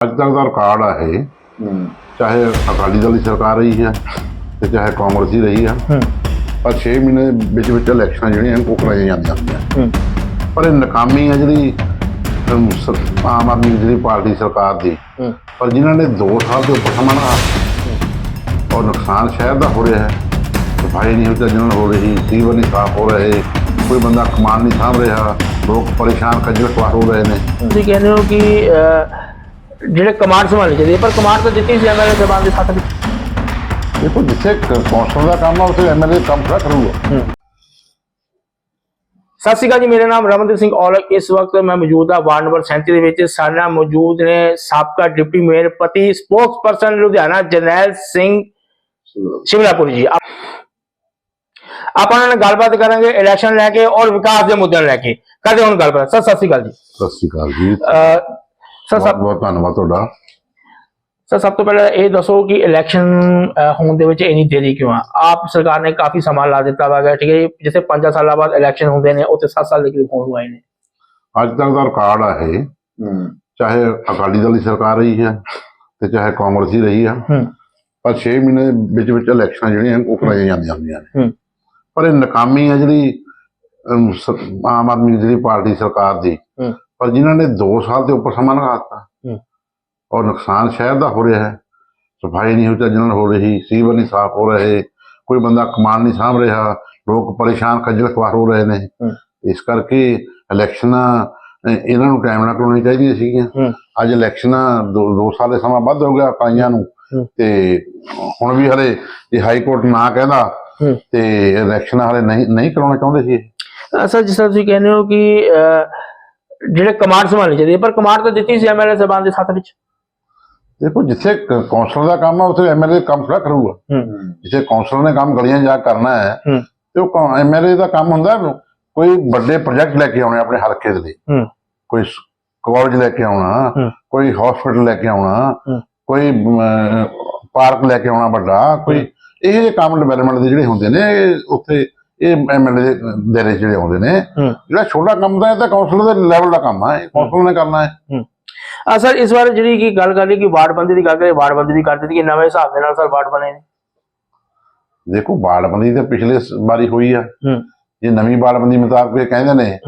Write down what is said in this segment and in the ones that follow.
ਅੱਜ ਤੱਕ ਦਾ ਰਿਕਾਰਡ ਆ ਇਹ ਚਾਹੇ ਅਕਾਲੀ ਦਲ ਦੀ ਸਰਕਾਰ ਰਹੀ ਹੈ ਤੇ ਚਾਹੇ ਕਾਂਗਰਸ ਦੀ ਰਹੀ ਆ ਹੂੰ ਪਰ 6 ਮਹੀਨੇ ਦੇ ਵਿੱਚ ਵਿੱਚ ਇਲੈਕਸ਼ਨਾਂ ਜਿਹੜੀਆਂ ਉਹ ਕਰਾਈਆਂ ਜਾਂਦੀਆਂ ਹੁੰਦੀਆਂ ਹੂੰ ਪਰ ਇਹ ਨਾਕਾਮੀ ਹੈ ਜਿਹੜੀ ਅਮ, ਸ- ਆਮ ਆਦਮੀ ਦੀ ਜਿਹੜੀ ਪਾਰਟੀ ਸਰਕਾਰ ਦੀ ਹੂੰ ਪਰ ਜਿਨ੍ਹਾਂ ਨੇ 2 ਸਾਲ ਦੇ ਉੱਪਰ ਸਮਾਂ ਨਾ ਔਰ ਨੁਕਸਾਨ ਸ਼ਹਿਰ ਦਾ ਹੋ ਰਿਹਾ ਹੈ ਸਫ਼ਾਈ ਨਹੀਂ ਹੁੰਦਾ ਜਿਹਨਾਂ ਹੋ ਰਹੀ ਸੀਵਰ ਨਹੀਂ ਸਾਫ਼ ਹੋ ਰਹੇ ਕੋਈ ਬੰਦਾ ਕਮਾਨ ਨਹੀਂ ਸਾਂਭ ਰਿਹਾ ਲੋਕ ਪਰੇਸ਼ਾਨ ਖੱਜਲ ਖੁਆਰ ਹੋ ਰਹੇ ਨੇ ਤੁਸੀਂ ਕਹਿੰਦੇ ਹੋ ਕਿ ਅਹ, ਜਿਹੜੇ ਕਮਾਂਡ ਸੰਭਾਲਣੀ ਚਾਹੀਦੀ ਹੈ ਪਰ ਕਮਾਂਡ ਤਾਂ ਦਿੱਤੀ ਸੀ ਐਮਐਲਏ ਸਾਹਿਬਾਨ ਦੇ ਹੱਥ ਵਿੱਚ ਦੇਖੋ ਜਿੱਥੇ ਕੌਂਸਲ ਦਾ ਕੰਮ ਆ ਉੱਥੇ ਐਮਐਲਏ ਕੰਮ ਖੜਾ ਕਰੂਗਾ। ਸਤਿ ਸ਼੍ਰੀ ਅਕਾਲ ਜੀ ਮੇਰਾ ਨਾਮ ਰਮਨਦੀਪ ਸਿੰਘ ਔਲਖ। ਇਸ ਵਕਤ ਮੈਂ ਮੌਜੂਦ ਹਾਂ ਵਾਰਡ ਨੰਬਰ 37 ਦੇ ਵਿੱਚ। ਸਾਡੇ ਨਾਲ ਮੌਜੂਦ ਨੇ ਸਾਬਕਾ ਡਿਪਟੀ ਮੇਅਰ ਪਤੀ ਸਪੋਕਸਪਰਸਨ ਲੁਧਿਆਣਾ ਜਰਨੈਲ ਸਿੰਘ ਸ਼ਿਮਲਾਪੁਰੀ ਜੀ। ਆਪ- ਨਾਲ ਗੱਲਬਾਤ ਕਰਾਂਗੇ ਇਲੈਕਸ਼ਨ ਲੈ ਕੇ ਔਰ ਵਿਕਾਸ ਦੇ ਮੁੱਦਿਆਂ ਲੈ ਕੇ। ਕਰਦੇ ਹੁਣ ਗੱਲਬਾਤ। ਸਤਿ ਸ਼੍ਰੀ ਅਕਾਲ ਜੀ। ਸਤਿ ਸ਼੍ਰੀ ਅਕਾਲ ਜੀ। ਸਰ ਬਹੁਤ ਸਭ ਬਹੁਤ ਧੰਨਵਾਦ ਤੁਹਾਡਾ। ਸਰ ਸਭ ਤੋਂ ਪਹਿਲਾਂ ਇਹ ਦੱਸੋ ਕਿ ਇਲੈਕਸ਼ਨ ਹੋਣ ਦੇ ਵਿੱਚ ਇੰਨੀ ਦੇਰੀ ਕਿਉਂ ਆ? ਆਪ ਸਰਕਾਰ ਨੇ ਕਾਫੀ ਸਮਾਂ ਲਾ ਦਿੱਤਾ ਵਾ ਠੀਕ ਹੈ ਜਿਵੇਂ 5 ਸਾਲਾਂ ਬਾਅਦ ਇਲੈਕਸ਼ਨ ਹੁੰਦੇ ਨੇ ਉੱਥੇ 7 ਸਾਲ ਦੇ ਕਰੀਬ ਹੋਣ ਹੋਏ ਨੇ। ਅੱਜ ਤੱਕ ਦਾ ਰਿਕਾਰਡ ਆ ਇਹ। ਚਾਹੇ ਅਕਾਲੀ ਦਲ ਦੀ ਸਰਕਾਰ ਰਹੀ ਹੈ ਤੇ ਚਾਹੇ ਕਾਂਗਰਸ ਦੀ ਰਹੀ ਆ ਹੂੰ। ਪਰ 6 ਮਹੀਨੇ ਦੇ ਵਿੱਚ ਵਿੱਚ ਇਲੈਕਸ਼ਨਾਂ ਜਿਹੜੀਆਂ ਉਹ ਕਰਾਈਆਂ ਜਾਂਦੀਆਂ ਹੁੰਦੀਆਂ ਨੇ। ਹੂੰ। ਪਰ ਇਹ ਨਾਕਾਮੀ ਹੈ ਜਿਹੜੀ ਆਮ ਆਦਮੀ ਜਿਹੜੀ ਪਾਰਟੀ ਸਰਕਾਰ ਦੀ। ਹੂੰ। ਪਰ ਜਿਨ੍ਹਾਂ ਨੇ 2 ਸਾਲ ਦੇ ਉੱਪਰ ਸਮਾਂ ਲਗਾਤਾ ਹੂੰ। ਔਰ ਨੁਕਸਾਨ ਸ਼ਹਿਰ ਦਾ ਹੋ ਰਿਹਾ ਹੈ ਸਫ਼ਾਈ ਨਹੀਂ ਹੁੰਦਾ ਜਿਹਨਾਂ ਹੋ ਰਹੀ ਸੀਵਰ ਨਹੀਂ ਸਾਫ਼ ਹੋ ਰਹੇ ਕੋਈ ਬੰਦਾ ਕਮਾਨ ਨਹੀਂ ਸਾਂਭ ਰਿਹਾ ਲੋਕ ਪਰੇਸ਼ਾਨ ਖੱਜਲ ਖੁਆਰ ਹੋ ਰਹੇ ਨੇ। ਹੂੰ। ਇਸ ਕਰਕੇ ਇਲੈਕਸ਼ਨਾਂ ਇਹਨਾਂ ਨੂੰ ਟਾਈਮ ਨਾਲ ਕਰਾਉਣੀਆਂ ਚਾਹੀਦੀਆਂ ਸੀਗੀਆਂ। ਹੂੰ। ਅੱਜ ਇਲੈਕਸ਼ਨਾਂ 2 ਸਾਲ ਦੇ ਸਮਾਂ ਵੱਧ ਹੋ ਗਿਆ ਕਾਈਆਂ ਨੂੰ। ਹੂੰ। ਤੇ ਹੁਣ ਵੀ ਹਲੇ ਇਹ ਹਾਈ ਕੋਰਟ ਨਾ ਕਹਿੰਦਾ ਹੂੰ। ਤੇ ਇਲੈਕਸ਼ਨ ਹਲੇ ਨਹੀਂ ਨਹੀਂ ਕਰਾਉਣਾ ਚਾਹੁੰਦੇ ਸੀ ਸਰ ਜਿਸ ਤਰ੍ਹਾਂ ਤੁਸੀਂ ਕਹਿੰਦੇ ਹੋ ਕਿ ਜਿਹੜੇ ਕਮਾਂਡ ਸੰਭਾਲਣੀ ਚਾਹੀਦੀ ਹੈ ਪਰ ਕਮਾਂਡ ਤਾਂ ਦਿੱਤੀ ਸੀ ਐਮਐਲਏ ਸਾਹਿਬਾਨ ਦੇ ਹੱਥ ਵਿੱਚ। ਦੇਖੋ ਜਿੱਥੇ ਕ- ਕੌਂਸਲਰ ਦਾ ਕੰਮ ਆ ਉੱਥੇ ਐਮਐਲਏ ਕੰਮ ਖੜਾ ਕਰੂਗਾ। ਜਿੱਥੇ ਕੌਂਸਲਰ ਨੇ ਕੰਮ ਗਲੀਆਂ ਜਾ ਕਰਨਾ ਹੈ ਤੇ ਉਹ ਐਮਐਲਏ ਦਾ ਕੰਮ ਹੁੰਦਾ ਕੋਈ ਵੱਡੇ ਪ੍ਰੋਜੈਕਟ ਲੈ ਕੇ ਆਉਣੇ ਆਪਣੇ ਹਲਕੇ ਦੇ। ਕੋਈ ਕਾਲਜ ਲੈ ਕੇ ਆਉਣਾ ਕੋਈ ਹਸਪੀਟਲ ਲੈ ਕੇ ਆਉਣਾ ਕੋਈ ਪਾਰਕ ਲੈ ਕੇ ਆਉਣਾ ਵੱਡਾ ਕੋਈ ਇਹ ਕੰਮ ਡਿਵੈਲਪਮੈਂਟ ਦੇ ਜਿਹੜੇ ਹੁੰਦੇ ਨੇ ਉੱਥੇ ਇਹ ਐਮਐਲਏ ਦੇ 'ਚ ਜਿਹੜੇ ਆਉਂਦੇ ਨੇ ਜਿਹੜਾ ਛੋਟਾ ਕੰਮ ਦਾ ਇਹ ਤਾਂ ਕੌਂਸਲਰ ਦੇ ਲੈਵਲ ਦਾ ਕੰਮ ਆ ਇਹ ਕੌਂਸਲਰ ਨੇ ਕਰਨਾ ਹੈ। ਆ ਸਰ ਇਸ ਵਾਰ ਜਿਹੜੀ ਕੀ ਗੱਲ ਕਰ ਲਈ ਕਿ ਵਾਰਡਬੰਦੀ ਦੀ ਗੱਲ ਕਰੇ ਵਾਰਡਬੰਦੀ ਦੀ ਕਰ ਦਿੱਤੀ ਕਿ ਨਵੇਂ ਹਿਸਾਬ ਦੇ ਨਾਲ ਸਰ ਵਾਰਡ ਬਣੇ ਨੇ? ਦੇਖੋ ਬਾੜਬੰਦੀ ਤਾਂ ਪਿਛਲੇ ਵਾਰੀ ਹੋਈ ਆ। ਜੇ ਨਵੀਂ ਬਾੜਬੰਦੀ ਮੁਤਾਬਕ ਇਹ ਕਹਿੰਦੇ ਨੇ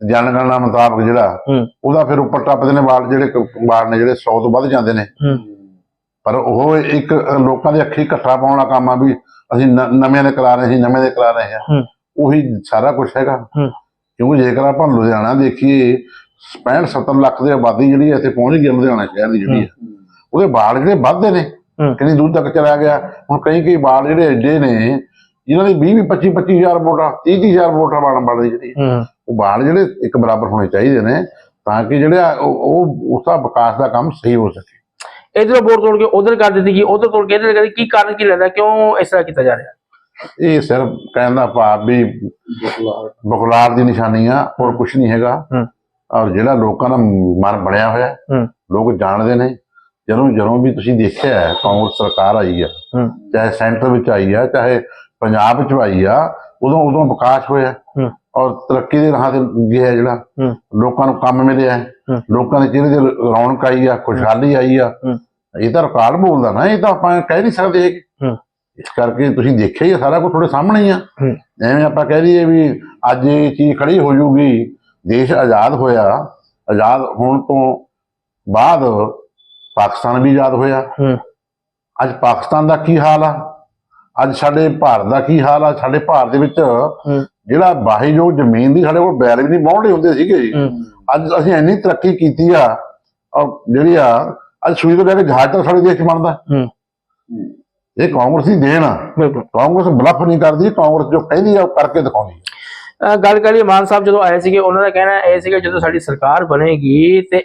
ਜਨਗਣਨਾ ਮੁਤਾਬਕ ਜਿਹੜਾ ਉਹਦਾ ਫਿਰ ਉੱਪਰ ਟੱਪਦੇ ਨੇ ਵਾਰਡ ਜਿਹੜੇ ਵਾਰਡ ਨੇ ਜਿਹੜੇ 100 ਤੋਂ ਵੱਧ ਜਾਂਦੇ ਨੇ। ਪਰ ਉਹ ਇੱਕ ਲੋਕਾਂ ਦੇ ਅੱਖੀ ਇਕੱਠਾ ਪਾਉਣ ਦਾ ਕੰਮ ਆ ਵੀ ਅਸੀਂ ਨ- ਨਵੇਂ ਦੇ ਕਰਾ ਰਹੇ ਸੀ ਨਵੇਂ ਦੇ ਕਰਾ ਰਹੇ ਆ। ਹੂੰ। ਉਹੀ ਸਾਰਾ ਕੁਝ ਹੈਗਾ। ਕਿਉਂਕਿ ਜੇਕਰ ਆਪਾਂ ਲੁਧਿਆਣਾ ਦੇਖੀਏ 65 70 ਲੱਖ ਦੀ ਆਬਾਦੀ ਜਿਹੜੀ ਹੈ ਇੱਥੇ ਪਹੁੰਚ ਗਈ ਲੁਧਿਆਣਾ ਸ਼ਹਿਰ ਦੀ ਜਿਹੜੀ ਹੈ। ਉਹਦੇ ਵਾਰਡ ਜਿਹੜੇ ਵੱਧਦੇ ਨੇ ਕਿੰਨੀ ਦੂਰ ਤੱਕ ਚਲਾ ਗਿਆ। ਹੁਣ ਕਈ ਕਈ ਵਾਰਡ ਜਿਹੜੇ ਐਡੇ ਨੇ ਜਿਨ੍ਹਾਂ ਦੀ 20 25 25000 ਵੋਟਾਂ 30 30000 ਵੋਟਾਂ ਵਾਰਡ ਵਾਲੀ ਜਿਹੜੀ ਉਹ ਵਾਰਡ ਜਿਹੜੇ ਇੱਕ ਬਰਾਬਰ ਹੋਣੇ ਚਾਹੀਦੇ ਨੇ ਤਾਂ ਕਿ ਜਿਹੜੇ ਉਹ ਉਸਦਾ ਵਿਕਾਸ ਦਾ ਕੰਮ ਸਹੀ ਹੋ ਸਕੇ। ਇਧਰੋਂ ਵੋਟ ਤੋੜ ਕੇ ਉਧਰ ਕਰ ਦਿੱਤੀ ਕਿ ਉਧਰ ਤੋੜ ਕੇ ਇਧਰ ਕਰ ਕੀ ਕਾਰਨ ਕੀ ਲੱਗਦਾ ਕਿਉਂ ਇਸ ਤਰ੍ਹਾਂ ਕੀਤਾ ਜਾ ਰਿਹਾ? ਇਹ ਸਿਰਫ ਕਹਿਣ ਦਾ ਭਾਵ ਵੀ ਬਖਲਾਰ। ਦੀ ਨਿਸ਼ਾਨੀ ਆ ਹੋਰ ਕੁਝ ਨਹੀਂ ਹੈਗਾ। ਔਰ ਜਿਹੜਾ ਲੋਕਾਂ ਦਾ ਮਨ ਬਣਿਆ ਹੋਇਆ ਲੋਕ ਜਾਣਦੇ ਨੇ ਜਦੋਂ ਜਦੋਂ ਵੀ ਤੁਸੀਂ ਦੇਖਿਆ ਹੈ, ਕਾਂਗਰਸ ਸਰਕਾਰ ਆਈ ਆ ਹੂੰ। ਚਾਹੇ ਸੈਂਟਰ ਵਿੱਚ ਆਈ ਆ ਚਾਹੇ ਪੰਜਾਬ ਵਿੱਚ ਆਈ ਆ ਉਦੋਂ ਉਦੋਂ ਵਿਕਾਸ ਹੋਇਆ। ਔਰ ਤਰੱਕੀ ਦੇ ਰਾਹ ਤੇ ਗਿਆ ਜਿਹੜਾ ਲੋਕਾਂ ਨੂੰ ਕੰਮ ਮਿਲਿਆ ਲੋਕਾਂ ਦੇ ਚਿਹਰੇ ਤੇ ਰੌਣਕ ਆਈ ਆ ਖੁਸ਼ਹਾਲੀ ਆਈ ਆ। ਇਹ ਤਾਂ ਰਿਕਾਰਡ ਬੋਲਦਾ ਨਾ ਇਹ ਤਾਂ ਆਪਾਂ ਕਹਿ ਨਹੀਂ ਸਕਦੇ ਇਸ ਕਰਕੇ ਤੁਸੀਂ ਦੇਖਿਆ ਹੀ ਸਾਰਾ ਕੁਝ ਤੁਹਾਡੇ ਸਾਹਮਣੇ ਹੀ ਆ। ਐਵੇਂ ਆਪਾਂ ਕਹਿ ਦਈਏ ਵੀ ਅੱਜ ਇਹ ਚੀਜ਼ ਖੜੀ ਹੋ ਜੂਗੀ ਦੇਸ਼ ਆਜ਼ਾਦ ਹੋਇਆ। ਆਜ਼ਾਦ ਹੋਣ ਤੋਂ ਬਾਅਦ ਪਾਕਿਸਤਾਨ ਵੀ ਆਜ਼ਾਦ ਹੋਇਆ। ਅੱਜ ਪਾਕਿਸਤਾਨ ਦਾ ਕੀ ਹਾਲ ਆ? ਅੱਜ ਸਾਡੇ ਭਾਰਤ ਦਾ ਕੀ ਹਾਲ ਆ? ਸਾਡੇ ਭਾਰਤ ਦੇ ਵਿੱਚ ਹੂੰ ਜਿਹੜਾ ਬਾਹੀਯੋਗ ਜ਼ਮੀਨ ਦੀ ਸਾਡੇ ਕੋਲ ਬੈਲ ਵੀ ਨਹੀਂ ਹੁੰਦੇ ਸੀਗੇ ਹੂੰ। ਅੱਜ ਅਸੀਂ ਇੰਨੀ ਤਰੱਕੀ ਕੀਤੀ ਆ ਔਰ ਜਿਹੜੀ ਆ ਅੱਜ ਸੂਈ ਤੋਂ ਲੈ ਕੇ ਜਹਾਜ਼ ਤੱਕ ਸਾਡੇ ਦੇਸ਼ 'ਚ ਬਣਦਾ। ਹੂੰ। ਇਹ ਕਾਂਗਰਸ ਦੀ ਦੇਣ ਆ। ਕਾਂਗਰਸ ਬਲਫ ਨਹੀਂ ਕਰਦੀ ਕਾਂਗਰਸ ਜੋ ਕਹਿੰਦੀ ਆ ਉਹ ਕਰਕੇ ਦਿਖਾਉਂਦੀ ਆ। ਗੱਲ ਕਰੀਏ ਮਾਨ ਸਾਹਿਬ ਜਦੋਂ ਆਏ ਸੀਗੇ ਉਹਨਾਂ ਦਾ ਕਹਿਣਾ ਇਹ ਸੀਗਾ ਜਦੋਂ ਸਾਡੀ ਸਰਕਾਰ ਬਣੇਗੀ ਤੇ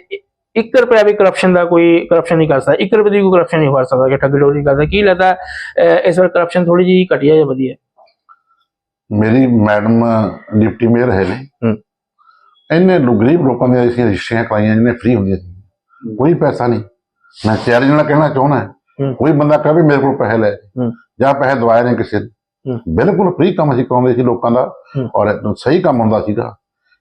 1 ਰੁਪਿਆ ਵੀ ਕਰਪਸ਼ਨ ਦਾ ਕੋਈ ਕਰਪਸ਼ਨ ਨਹੀਂ ਕਰ ਸਕਦਾ। 1 ਰੁਪਏ ਦੀ ਕੋਈ ਕਰਪਸ਼ਨ ਨਹੀਂ ਕਰ ਸਕਦਾ ਕਿ ਠੱਗੀ ਕਰਦਾ ਕੀ ਲੱਗਦਾ ਇਸ ਵਾਰ ਕਰਪਸ਼ਨ ਥੋੜੀ ਜਿਹੀ ਘਟੀਆ ਜਾਂ ਵਧੀਆ? ਮੇਰੀ ਮੈਡਮ ਡਿਪਟੀ ਮੇਅਰ ਹੈ ਨੇ ਲੋ- ਗਰੀਬ ਲੋਕਾਂ ਦੀਆਂ ਅਸੀਂ ਰਿਸ਼ਤੀਆਂ ਕਰਾਈਆਂ ਜਿਹਨੇ ਫ੍ਰੀ ਹੁੰਦੀਆਂ ਸੀ। ਕੋਈ ਪੈਸਾ ਨਹੀਂ। ਮੈਂ ਚੈਲੰਜ ਨਾਲ ਕਹਿਣਾ ਚਾਹੁੰਦਾ ਕੋਈ ਬੰਦਾ ਕਹੇ ਮੇਰੇ ਕੋਲ ਪੈਸੇ ਲੈ। ਜਾਂ ਪੈਸੇ ਦਵਾਏ ਨੇ ਕਿਸੇ ਬਿਲਕੁਲ ਫ੍ਰੀ ਕੰਮ ਅਸੀਂ ਕਰਾਉਂਦੇ ਸੀ ਲੋਕਾਂ ਦਾ। ਔਰ ਸਹੀ ਕੰਮ ਹੁੰਦਾ ਸੀਗਾ।